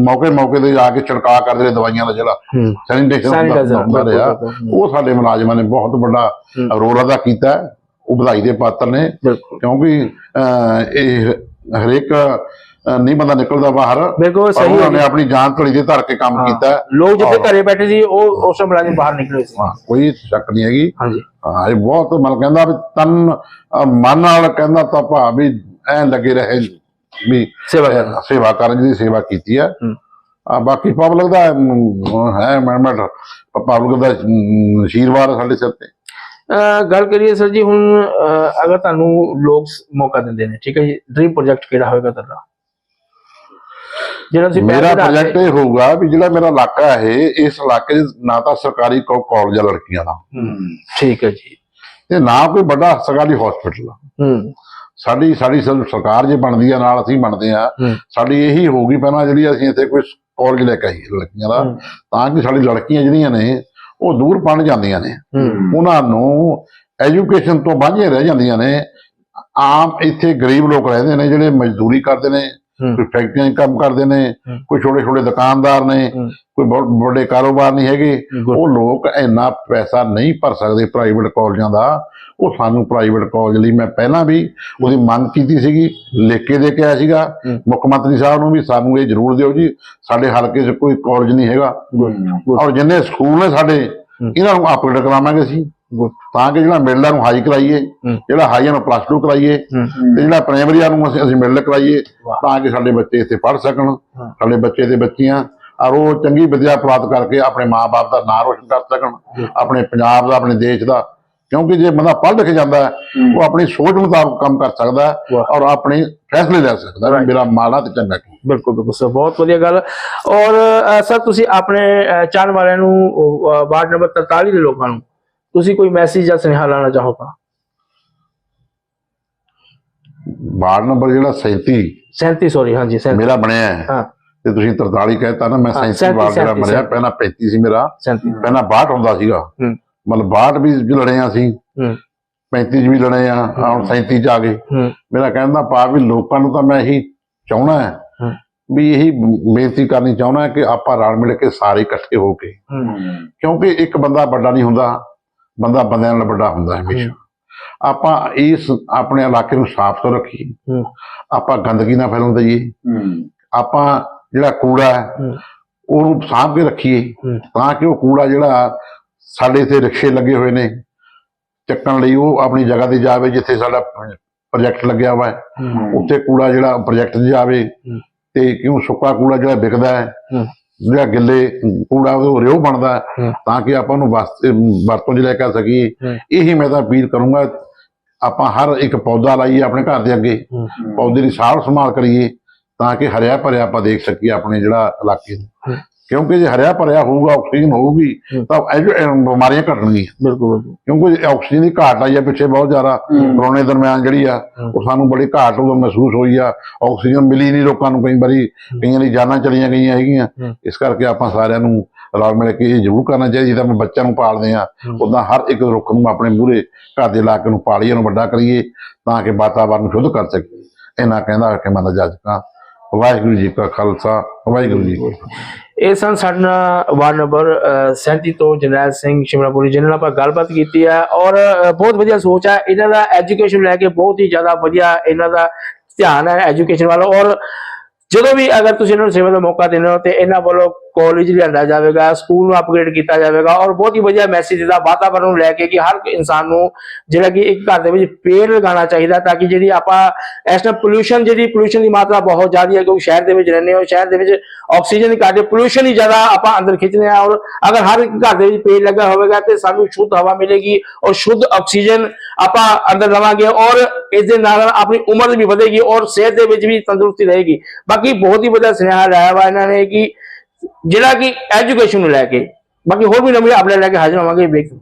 ਮੌਕੇ ਮੌਕੇ ਤੇ ਜਾ ਕੇ ਛਿੜਕਾਅ ਕਰਦੇ ਰਹੇ ਦਵਾਈਆਂ ਦਾ ਜਿਹੜਾ ਹੂੰ ਸੈਨੀਟੇਸ਼ਨ Sanitizer, ਹੁੰਦਾ ਰਿਹਾ ਬਿਲਕੁਲ, ਬਿਲਕੁਲ। ਉਹ ਸਾਡੇ ਮੁਲਾਜ਼ਮਾਂ ਨੇ ਬਹੁਤ ਵੱਡਾ ਹੂੰ। ਰੋਲ ਅਦਾ ਕੀਤਾ ਹੈ। ਉਹ ਵਧਾਈ ਦੇ ਪਾਤਰ ਨੇ ਬਿਲਕੁਲ ਕਿਉਂਕਿ ਅਹ, ਇਹ ਹਰੇਕ ਅਹ, ਨਹੀਂ ਬੰਦਾ ਨਿਕਲਦਾ ਬਾਹਰ ਬਿਲਕੁਲ ਸਹੀ ਉਹਨਾਂ। ਆਪਣੀ ਜਾਨ ਤਲੀ ਤੇ ਧਰ ਕੇ ਕੰਮ। ਕੀਤਾ। ਲੋਕ ਜਿੱਥੇ ਘਰੇ ਬੈਠੇ ਸੀ ਉਹ ਉਸ ਸਮੇਂ ਮੁਲਾਜ਼ਮ ਬਾਹਰ ਨਿਕਲੇ ਸੀ ਹਾਂ, ਕੋਈ ਸ਼ੱਕ ਨਹੀਂ ਹੈਗੀ ਹਾਂਜੀ ਹਾਂ ਇਹ ਬਹੁਤ ਮਨ ਕਹਿੰਦਾ ਵੀ ਤਨ ਮਨ ਨਾਲ ਕਹਿੰਦਾ ਤਾਂ ਭਾ ਵੀ ਐ ਲੱਗੇ ਰਹੇ ਵੀ ਸੇਵਾ ਕਰਨਾ। ਸੇਵਾ ਕਰਨ ਦੀ ਸੇਵਾ ਕੀਤੀ ਹੂੰ। ਆ ਬਾਕੀ ਪਬਲਿਕ ਦਾ ਹੈ ਮੈਨਮੈਂਟ ਪਬਲਿਕ ਦਾ ਹੈ ਸਾਡੇ ਸਿਰ ਤੇ। ਗੱਲ ਕਰੀਏ ਸਰ ਜੀ ਹੁਣ ਅਗਰ ਤੁਹਾਨੂੰ ਲੋਕ ਮੌਕਾ ਦਿੰਦੇ ਨੇ ਠੀਕ ਹੈ ਜੀ ਡ੍ਰੀਮ ਪ੍ਰੋਜੈਕਟ ਕਿਹੜਾ ਹੋਏਗਾ ਤੁਹਾਡਾ? ਜਿਹੜਾ ਤੁਸੀਂ ਮੇਰਾ ਪ੍ਰੋਜੈਕਟ ਇਹ ਹੋਊਗਾ ਵੀ ਜਿਹੜਾ ਮੇਰਾ ਇਲਾਕਾ ਹੈ ਇਸ ਇਲਾਕੇ 'ਚ ਨਾ ਤਾਂ ਸਰਕਾਰੀ ਕਾਲਜ ਆ ਲੜਕੀਆਂ ਦਾ। ਹੂੰ, ਠੀਕ ਹੈ ਜੀ। ਤੇ ਨਾ ਕੋਈ ਵੱਡਾ ਸਰਕਾਰੀ ਹਸਪੀਟਲ ਆ। ਹੂੰ। ਸਾਡੀ ਸਾਡੀ ਸਰ- ਸਰਕਾਰ ਜੇ ਬਣਦੀ ਆ ਨਾਲ ਅਸੀਂ ਬਣਦੇ ਆ। ਸਾਡੀ ਇਹੀ ਹੋਊਗੀ ਪਹਿਲਾਂ ਜਿਹੜੀ ਅਸੀਂ ਇੱਥੇ ਕੋਈ ਕਾਲਜ ਲੈ ਕੇ ਆਈਏ ਲੜਕੀਆਂ ਦਾ। ਤਾਂ ਕਿ ਸਾਡੀ ਲੜਕੀਆਂ ਜਿਹੜੀਆਂ ਨੇ ਉਹ ਦੂਰ ਪੜਨ ਜਾਂਦੀਆਂ ਨੇ ਉਹਨਾਂ ਨੂੰ ਐਜੂਕੇਸ਼ਨ ਤੋਂ ਵਾਂਝੇ ਰਹਿ ਜਾਂਦੀਆਂ ਨੇ ਆਮ ਇੱਥੇ ਗਰੀਬ ਲੋਕ ਰਹਿੰਦੇ ਨੇ ਜਿਹੜੇ ਮਜ਼ਦੂਰੀ ਕਰਦੇ ਨੇ। ਕੋਈ ਫੈਕਟਰੀਆਂ 'ਚ ਕੰਮ ਕਰਦੇ ਨੇ। ਕੋਈ ਛੋਟੇ ਛੋਟੇ ਦੁਕਾਨਦਾਰ ਨੇ। ਕੋਈ ਵੱਡੇ ਕਾਰੋਬਾਰ ਨਹੀਂ ਹੈਗੇ. ਉਹ ਲੋਕ ਇੰਨਾ ਪੈਸਾ ਨਹੀਂ ਭਰ ਸਕਦੇ ਪ੍ਰਾਈਵੇਟ ਕਾਲਜਾਂ ਦਾ ਉਹ ਸਾਨੂੰ ਪ੍ਰਾਈਵੇਟ ਕਾਲਜ ਲਈ ਮੈਂ ਪਹਿਲਾਂ ਵੀ ਉਹਦੀ ਮੰਗ ਕੀਤੀ ਸੀਗੀ ਲਿਖ ਕੇ ਦੇ ਕੇ ਆਇਆ ਸੀਗਾ। ਮੁੱਖ ਮੰਤਰੀ ਸਾਹਿਬ ਨੂੰ ਵੀ ਸਾਨੂੰ ਇਹ ਜ਼ਰੂਰ ਦਿਓ ਜੀ ਸਾਡੇ ਹਲਕੇ 'ਚ ਕੋਈ ਕਾਲਜ ਨਹੀਂ ਹੈਗਾ. ਔਰ ਜਿੰਨੇ ਸਕੂਲ ਨੇ ਸਾਡੇ। ਇਹਨਾਂ ਨੂੰ ਅਪਗ੍ਰੇਡ ਕਰਾਵਾਂਗੇ ਅਸੀਂ. ਤਾਂ ਕਿ ਜਿਹੜਾ ਮਿਡਲਾਂ ਨੂੰ ਹਾਈ ਕਰਾਈਏ। ਜਿਹੜਾ ਹਾਈਆਂ ਨੂੰ ਪਲੱਸ 2 ਕਰਾਈਏ ਤੇ ਜਿਹੜਾ ਪ੍ਰਾਇਮਰੀਆਂ ਨੂੰ ਅਸੀਂ ਅਸੀਂ ਮਿਡਲ ਕਰਾਈਏ। ਤਾਂ ਕਿ ਸਾਡੇ ਬੱਚੇ ਇੱਥੇ ਪੜ੍ਹ ਸਕਣ। ਸਾਡੇ ਬੱਚੇ ਤੇ ਬੱਚੀਆਂ ਔਰ ਉਹ ਚੰਗੀ ਵਿਦਿਆ ਪ੍ਰਾਪਤ ਕਰਕੇ ਆਪਣੇ ਮਾਪੇ ਦਾ ਨਾਂ ਰੋਸ਼ਨ ਕਰ ਸਕਣ ਆਪਣੇ ਪੰਜਾਬ ਦਾ ਆਪਣੇ ਦੇਸ਼ ਦਾ ਕਿਉਂਕਿ ਜੇ ਬੰਦਾ ਪੜ੍ਹ ਲਿਖ ਜਾਂਦਾ ਉਹ ਆਪਣੀ ਸੋਚ ਮੁਤਾਬਕ ਕੰਮ ਕਰ ਸਕਦਾ। ਔਰ ਆਪਣੇ ਫੈਸਲੇ ਲੈ ਸਕਦਾ. ਮੇਰਾ ਮਾੜਾ ਤੇ ਚੰਗਾ ਕੀ। ਬਿਲਕੁਲ ਬਿਲਕੁਲ ਸਰ ਬਹੁਤ ਵਧੀਆ ਗੱਲ। ਔਰ ਸਰ ਤੁਸੀਂ ਆਪਣੇ ਚਾਹਣ ਵਾਲਿਆਂ ਨੂੰ ਵਾਰਡ ਨੰਬਰ 43 ਦੇ ਲੋਕਾਂ ਨੂੰ ਤੁਸੀਂ ਕੋਈ ਮੈਸੇਜ ਜਾਂ ਸੁਨੇਹਾ ਲਾਣਾ ਚਾਹੋਗਾ ਵਾਰਡ ਨੰਬਰ ਜਿਹੜਾ 37 37 ਸੌਰੀ ਹਾਂਜੀ 37 ਮੇਰਾ ਬਣਿਆ ਹੈ। ਹਾਂ। ਤੇ ਤੁਸੀਂ 43 ਕਹਿਤਾ ਨਾ ਮੈਂ ਹਾਂ, 37 ਵਾਰ ਜਿਹੜਾ 37 ਮਰਿਆ ਪਹਿਲਾਂ 35 ਸੀ ਮੇਰਾ। 37 ਪਹਿਲਾਂ 62 ਹੁੰਦਾ ਸੀਗਾ। ਹੂੰ। ਮਤਲਬ 62 ਵੀ ਲੜੇ ਆ ਅਸੀਂ। ਹੂੰ। 35 ਚ ਵੀ ਲੜੇ ਆ ਹੁਣ 37 ਚ ਆ ਗਏ। ਮੇਰਾ ਕਹਿਣ ਦਾ ਭਾਵ ਵੀ ਲੋਕਾਂ ਨੂੰ ਤਾਂ ਮੈਂ ਇਹੀ ਚਾਹਣਾ ਹੈ। ਵੀ ਇਹੀ ਬੇਨਤੀ ਕਰਨੀ ਚਾਹਣਾ ਹੈ ਕਿ ਆਪਾਂ ਰਲ ਮਿਲ ਕੇ ਸਾਰੇ ਇਕੱਠੇ ਹੋ ਕੇ। ਕਿਉਂਕਿ ਇੱਕ ਬੰਦਾ ਵੱਡਾ ਨਹੀਂ ਹੁੰਦਾ ਬੰਦਾ ਬੰਦਿਆਂ ਨਾਲ ਵੱਡਾ ਹੁੰਦਾ ਹੈ। ਹਮੇਸ਼ਾ ਆਪਾਂ ਇਸ ਆਪਣੇ ਇਲਾਕੇ ਨੂੰ ਸਾਫ਼ ਸੁਥਰਾ ਰੱਖੀਏ। ਆਪਾਂ ਗੰਦਗੀ ਨਾ ਫੈਲਣ ਦਈਏ। ਆਪਾਂ ਜਿਹੜਾ ਕੂੜਾ ਹੈ ਉਹਨੂੰ ਸਾਂਭ ਕੇ ਰੱਖੀਏ। ਤਾਂ ਕਿ ਉਹ ਕੂੜਾ ਜਿਹੜਾ ਸਾਡੇ ਇੱਥੇ ਰਿਕਸ਼ੇ ਲੱਗੇ ਹੋਏ ਨੇ ਚੱਕਣ ਲਈ ਉਹ ਆਪਣੀ ਜਗ੍ਹਾ ਤੇ ਜਾਵੇ ਜਿੱਥੇ ਸਾਡਾ ਪ੍ਰੋਜੈਕਟ ਲੱਗਿਆ ਹੋਇਆ ਹੈ ਉੱਥੇ ਕੂੜਾ ਜਿਹੜਾ ਪ੍ਰੋਜੈਕਟ 'ਚ ਜਾਵੇ। ਤੇ ਕਿਉਂ ਸੁੱਕਾ ਕੂੜਾ ਜਿਹੜਾ ਵਿਕਦਾ ਹੈ। ਜਿਹੜਾ ਗਿੱਲੇ ਕੂੜਾ ਉਹ ਰਿਓ ਬਣਦਾ। ਤਾਂ ਕਿ ਆਪਾਂ ਉਹਨੂੰ ਵਰਤੋਂ 'ਚ ਲੈ ਕੇ ਆ ਸਕੀਏ। ਇਹੀ ਮੈਂ ਤਾਂ ਅਪੀਲ ਕਰੂੰਗਾ ਆਪਾਂ ਹਰ ਇੱਕ ਪੌਦਾ ਲਾਈਏ ਆਪਣੇ ਘਰ ਦੇ ਅੱਗੇ ਪੌਦੇ ਦੀ ਸਾਂਭ ਸੰਭਾਲ ਕਰੀਏ ਤਾਂ ਕਿ ਹਰਿਆ ਭਰਿਆ ਆਪਾਂ ਦੇਖ ਸਕੀਏ ਆਪਣੇ ਜਿਹੜਾ ਇਲਾਕੇ ਨੂੰ। ਕਿਉਂਕਿ ਜੇ ਹਰਿਆ ਭਰਿਆ ਹੋਊਗਾ ਆਕਸੀਜਨ ਹੋਊਗੀ। ਤਾਂ ਇਹ ਜੋ, ਬਿਮਾਰੀਆਂ ਘਟਣਗੀਆਂ। ਬਿਲਕੁਲ ਬਿਲਕੁਲ। ਕਿਉਂਕਿ ਆਕਸੀਜਨ ਦੀ ਘਾਟ ਆਈ ਆ ਪਿੱਛੇ ਬਹੁਤ ਜ਼ਿਆਦਾ ਕਰੋਨੇ ਦਰਮਿਆਨ ਜਿਹੜੀ ਆ। ਉਹ ਸਾਨੂੰ ਬੜੀ ਘਾਟ ਉਦੋਂ ਮਹਿਸੂਸ ਹੋਈ ਆ। ਆਕਸੀਜਨ ਮਿਲੀ ਨਹੀਂ ਲੋਕਾਂ ਨੂੰ ਕਈ ਵਾਰੀ ਕਈਆਂ ਦੀ ਜਾਨਾਂ ਚਲੀਆਂ ਗਈਆਂ ਹੈਗੀਆਂ। ਇਸ ਕਰਕੇ ਆਪਾਂ ਸਾਰਿਆਂ ਨੂੰ ਰਲ ਮਿਲ ਕੇ ਇਹ ਜ਼ਰੂਰ ਕਰਨਾ ਚਾਹੀਦਾ ਜਿੱਦਾਂ ਆਪਾਂ ਬੱਚਿਆਂ ਨੂੰ ਪਾਲਦੇ ਆ। ਉਦਾਂ ਹਰ ਇੱਕ ਰੁੱਖ ਨੂੰ ਆਪਣੇ ਮੂਹਰੇ ਘਰ ਦੇ ਇਲਾਕੇ ਨੂੰ ਪਾਲੀਏ ਉਹਨੂੰ ਵੱਡਾ ਕਰੀਏ ਤਾਂ ਕਿ ਵਾਤਾਵਰਨ ਸ਼ੁੱਧ ਕਰ ਸਕੀਏ। ਇਹਨਾਂ ਕਹਿੰਦਾ ਕਿ ਮੈਂ ਜੱਜ ਕਾ ਵਾਹਿਗੁਰੂ ਜੀ ਕਾ ਖਾਲਸਾ ਵਾਹਿਗੁਰੂ ਜੀ ਕੀ ਇਹ ਸਨ ਸਾਡੇ ਵਾਰਡ ਨੰਬਰ ਅਹ, 37 ਤੋਂ ਜਰਨੈਲ ਸਿੰਘ ਸ਼ਿਮਲਾਪੁਰੀ ਜਿਹਨਾਂ ਨਾਲ ਆਪਾਂ ਗੱਲਬਾਤ ਕੀਤੀ ਹੈ ਔਰ ਬਹੁਤ ਵਧੀਆ ਸੋਚ ਹੈ। ਇਹਨਾਂ ਦਾ ਐਜੂਕੇਸ਼ਨ ਲੈ ਕੇ ਬਹੁਤ ਹੀ ਜ਼ਿਆਦਾ ਵਧੀਆ ਇਹਨਾਂ ਦਾ ਧਿਆਨ ਹੈ ਐਜੂਕੇਸ਼ਨ ਵੱਲ। ਔਰ ਜਦੋਂ ਵੀ ਅਗਰ ਤੁਸੀਂ ਇਹਨਾਂ ਨੂੰ ਸੇਵਾ ਦਾ ਮੌਕਾ ਦਿੰਦੇ ਹੋ ਤੇ ਇਹਨਾਂ ਵੱਲੋਂ ਕਾਲਜ ਲਿਆਂਦਾ ਜਾਵੇਗਾ ਸਕੂਲ ਨੂੰ ਅਪਗ੍ਰੇਡ ਕੀਤਾ ਜਾਵੇਗਾ ਔਰ ਬਹੁਤ ਹੀ ਵਧੀਆ ਮੈਸੇਜ ਦਾ ਵਾਤਾਵਰਣ ਨੂੰ ਲੈ ਕੇ ਕਿ ਹਰ ਇਨਸਾਨ ਨੂੰ ਜਿਹੜਾ ਕਿ ਇੱਕ ਘਰ ਦੇ ਵਿੱਚ ਪੇੜ ਲਗਾਉਣਾ ਚਾਹੀਦਾ ਤਾਂ ਕਿ ਜਿਹੜੀ ਆਪਾਂ ਇਸ ਨਾਲ ਪੋਲੂਸ਼ਨ ਜਿਹੜੀ ਪੋਲੂਸ਼ਨ ਦੀ ਮਾਤਰਾ ਬਹੁਤ ਜ਼ਿਆਦਾ ਹੈ, ਕਿਉਂਕਿ ਸ਼ਹਿਰ ਦੇ ਵਿੱਚ ਰਹਿੰਦੇ ਹੋ, ਸ਼ਹਿਰ ਦੇ ਵਿੱਚ ਆਕਸੀਜਨ ਦੀ ਘਾਟ ਪੋਲੂਸ਼ਨ ਹੀ ਜ਼ਿਆਦਾ ਆਪਾਂ ਅੰਦਰ ਖਿੱਚਦੇ ਆ ਔਰ ਅਗਰ ਹਰ ਇੱਕ ਘਰ ਦੇ ਵਿੱਚ ਪੇੜ ਲੱਗਾ ਹੋਵੇਗਾ ਤੇ ਸਾਨੂੰ ਸ਼ੁੱਧ ਹਵਾ ਮਿਲੇਗੀ ਔਰ ਸ਼ੁੱਧ ਆਕਸੀਜਨ ਆਪਾਂ ਅੰਦਰ ਲਵਾਂਗੇ ਔਰ ਇਸ ਦੇ ਨਾਲ ਆਪਣੀ ਉਮਰ ਵੀ ਵਧੇਗੀ ਔਰ ਸਿਹਤ ਦੇ ਵਿੱਚ ਵੀ ਤੰਦਰੁਸਤੀ ਰਹੇਗੀ। ਬਾਕੀ ਬਹੁਤ ਹੀ ਵਧੀਆ ਸੁਨੇਹਾ ਲਾਇਆ ਵਾ ਇਹਨਾਂ ਨੇ ਕਿ ਜਿਹੜਾ ਕਿ ਐਜੂਕੇਸ਼ਨ ਨੂੰ ਲੈ ਕੇ, ਬਾਕੀ ਹੋਰ ਵੀ ਨਵੀਂ ਆਪਣੇ ਲੈ ਕੇ ਹਾਜ਼ਰ ਹੋਵਾਂਗੇ ਵੇਖ